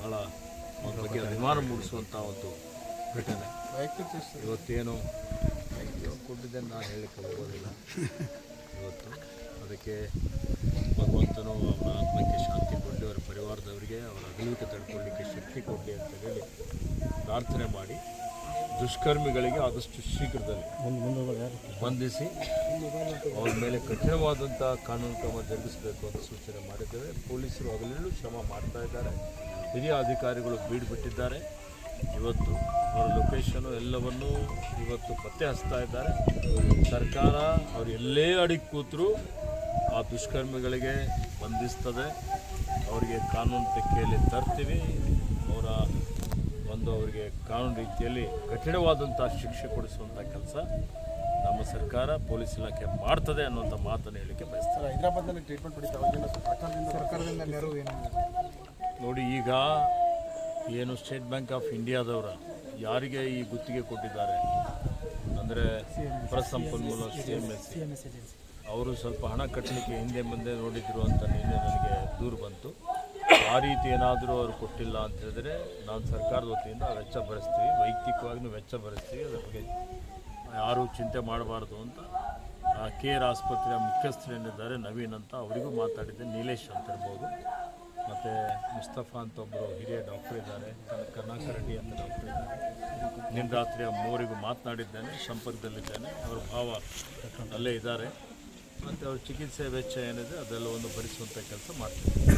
ಭಾಳ ಬಗ್ಗೆ ಅಭಿಮಾನ ಮೂಡಿಸುವಂಥ ಒಂದು ಘಟನೆ. ಇವತ್ತೇನು? ಕೊಟ್ಟಿದ್ದೆ ನಾನು ಹೇಳಲಿಕ್ಕೆ ಹೋಗೋದಿಲ್ಲ. ಇವತ್ತು ಅದಕ್ಕೆ ಭಗವಂತನು ಅವರ ಆತ್ಮಕ್ಕೆ ಶಾಂತಿ ಕೊಡಲಿ, ಅವರ ಪರಿವಾರದವರಿಗೆ ಅವರ ಅಗಲಿಕೆ ತಡ್ಕೊಳ್ಳಿಕ್ಕೆ ಶಕ್ತಿ ಕೊಡಲಿ ಅಂತ ಹೇಳಿ ಪ್ರಾರ್ಥನೆ ಮಾಡಿ ದುಷ್ಕರ್ಮಿಗಳಿಗೆ ಆದಷ್ಟು ಶೀಘ್ರದಲ್ಲಿ ಬಂಧಿಸಿ ಅವ್ರ ಮೇಲೆ ಕಠಿಣವಾದಂಥ ಕಾನೂನು ಕ್ರಮ ಜರುಗಿಸಬೇಕು ಅಂತ ಸೂಚನೆ ಮಾಡಿದ್ದೇವೆ. ಪೊಲೀಸರು ಹಗಲಿರುಳು ಶ್ರಮ ಮಾಡ್ತಾ ಇದ್ದಾರೆ. ಹಿರಿಯ ಅಧಿಕಾರಿಗಳು ಬೀಡ್ಬಿಟ್ಟಿದ್ದಾರೆ. ಇವತ್ತು ಅವರ ಲೊಕೇಶನು ಎಲ್ಲವನ್ನೂ ಇವತ್ತು ಪತ್ತೆ ಹಚ್ತಾ ಇದ್ದಾರೆ. ಸರ್ಕಾರ ಅವರು ಎಲ್ಲೇ ಅಡಿಗೆ ಕೂತರೂ ಆ ದುಷ್ಕರ್ಮಿಗಳಿಗೆ ಬಂಧಿಸ್ತದೆ. ಅವರಿಗೆ ಕಾನೂನು ತೆಕ್ಕೆಯಲ್ಲಿ ತರ್ತೀವಿ. ಅವರ ಒಂದು ಅವರಿಗೆ ಕಾನೂನು ರೀತಿಯಲ್ಲಿ ಕಠಿಣವಾದಂಥ ಶಿಕ್ಷೆ ಕೊಡಿಸುವಂಥ ಕೆಲಸ ನಮ್ಮ ಸರ್ಕಾರ ಪೊಲೀಸ್ ಇಲಾಖೆ ಮಾಡ್ತದೆ ಅನ್ನುವಂಥ ಮಾತನ್ನು ಹೇಳಿಕೆ ಬಯಸ್ತಾರೆ. ಹೈದರಾಬಾದ್ನಲ್ಲಿ ಟ್ರೀಟ್ಮೆಂಟ್ ಪಡಿತಾರೆ ಸರ್ಕಾರದಿಂದ ನೆರವು ಏನು ನೋಡಿ ಈಗ ಏನು ಸ್ಟೇಟ್ ಬ್ಯಾಂಕ್ ಆಫ್ ಇಂಡಿಯಾದವರ ಯಾರಿಗೆ ಈ ಗುತ್ತಿಗೆ ಕೊಟ್ಟಿದ್ದಾರೆ? ಅಂದರೆ ಪ್ರಸಂಪನ್ಮೂಲ ಸಿ ಎಂ ಎಸ್ ಅವರು ಸ್ವಲ್ಪ ಹಣ ಕಟ್ಟಲಿಕ್ಕೆ ಹಿಂದೆ ಮುಂದೆ ನೋಡಿದ್ರು ಅಂತ ನಿನ್ನೆ ನನಗೆ ದೂರು ಬಂತು. ಆ ರೀತಿ ಏನಾದರೂ ಅವರು ಕೊಟ್ಟಿಲ್ಲ ಅಂತ ಹೇಳಿದ್ರೆ ನಾನು ಸರ್ಕಾರದ ವತಿಯಿಂದ ವೆಚ್ಚ ಭರಿಸ್ತೀವಿ ವೈಯಕ್ತಿಕವಾಗಿಯೂ ವೆಚ್ಚ ಭರಿಸ್ತೀವಿ ಅದ್ರ ಬಗ್ಗೆ ಯಾರೂ ಚಿಂತೆ ಮಾಡಬಾರ್ದು ಅಂತ ಕೆ ಆರ್ ಆಸ್ಪತ್ರೆಯ ಮುಖ್ಯಸ್ಥರೇನಿದ್ದಾರೆ ನವೀನ್ ಅಂತ ಅವರಿಗೂ ಮಾತಾಡಿದ್ದೆ ನೀಲೇಶ್ ಅಂತ ಇರ್ಬೋದು. ಮತ್ತು ಮುಸ್ತಫಾ ಅಂತ ಒಬ್ಬರು ಹಿರಿಯ ಡಾಕ್ಟರ್ ಇದ್ದಾರೆ. ಕರುಣಾಕರ್ ರೆಡ್ಡಿ ಅಂತ ಡಾಕ್ಟರ್ ಇದ್ದಾರೆ. ನಿನ್ನ ರಾತ್ರಿ ಆ ಮೂವರಿಗೂ ಮಾತನಾಡಿದ್ದೇನೆ, ಸಂಪರ್ಕದಲ್ಲಿದ್ದೇನೆ. ಅವರ ಭಾವ ಅಲ್ಲೇ ಇದ್ದಾರೆ. ಮತ್ತು ಅವ್ರ ಚಿಕಿತ್ಸೆ ವೆಚ್ಚ ಏನಿದೆ ಅದೆಲ್ಲವನ್ನು ಭರಿಸುವಂಥ ಕೆಲಸ ಮಾಡ್ತೀವಿ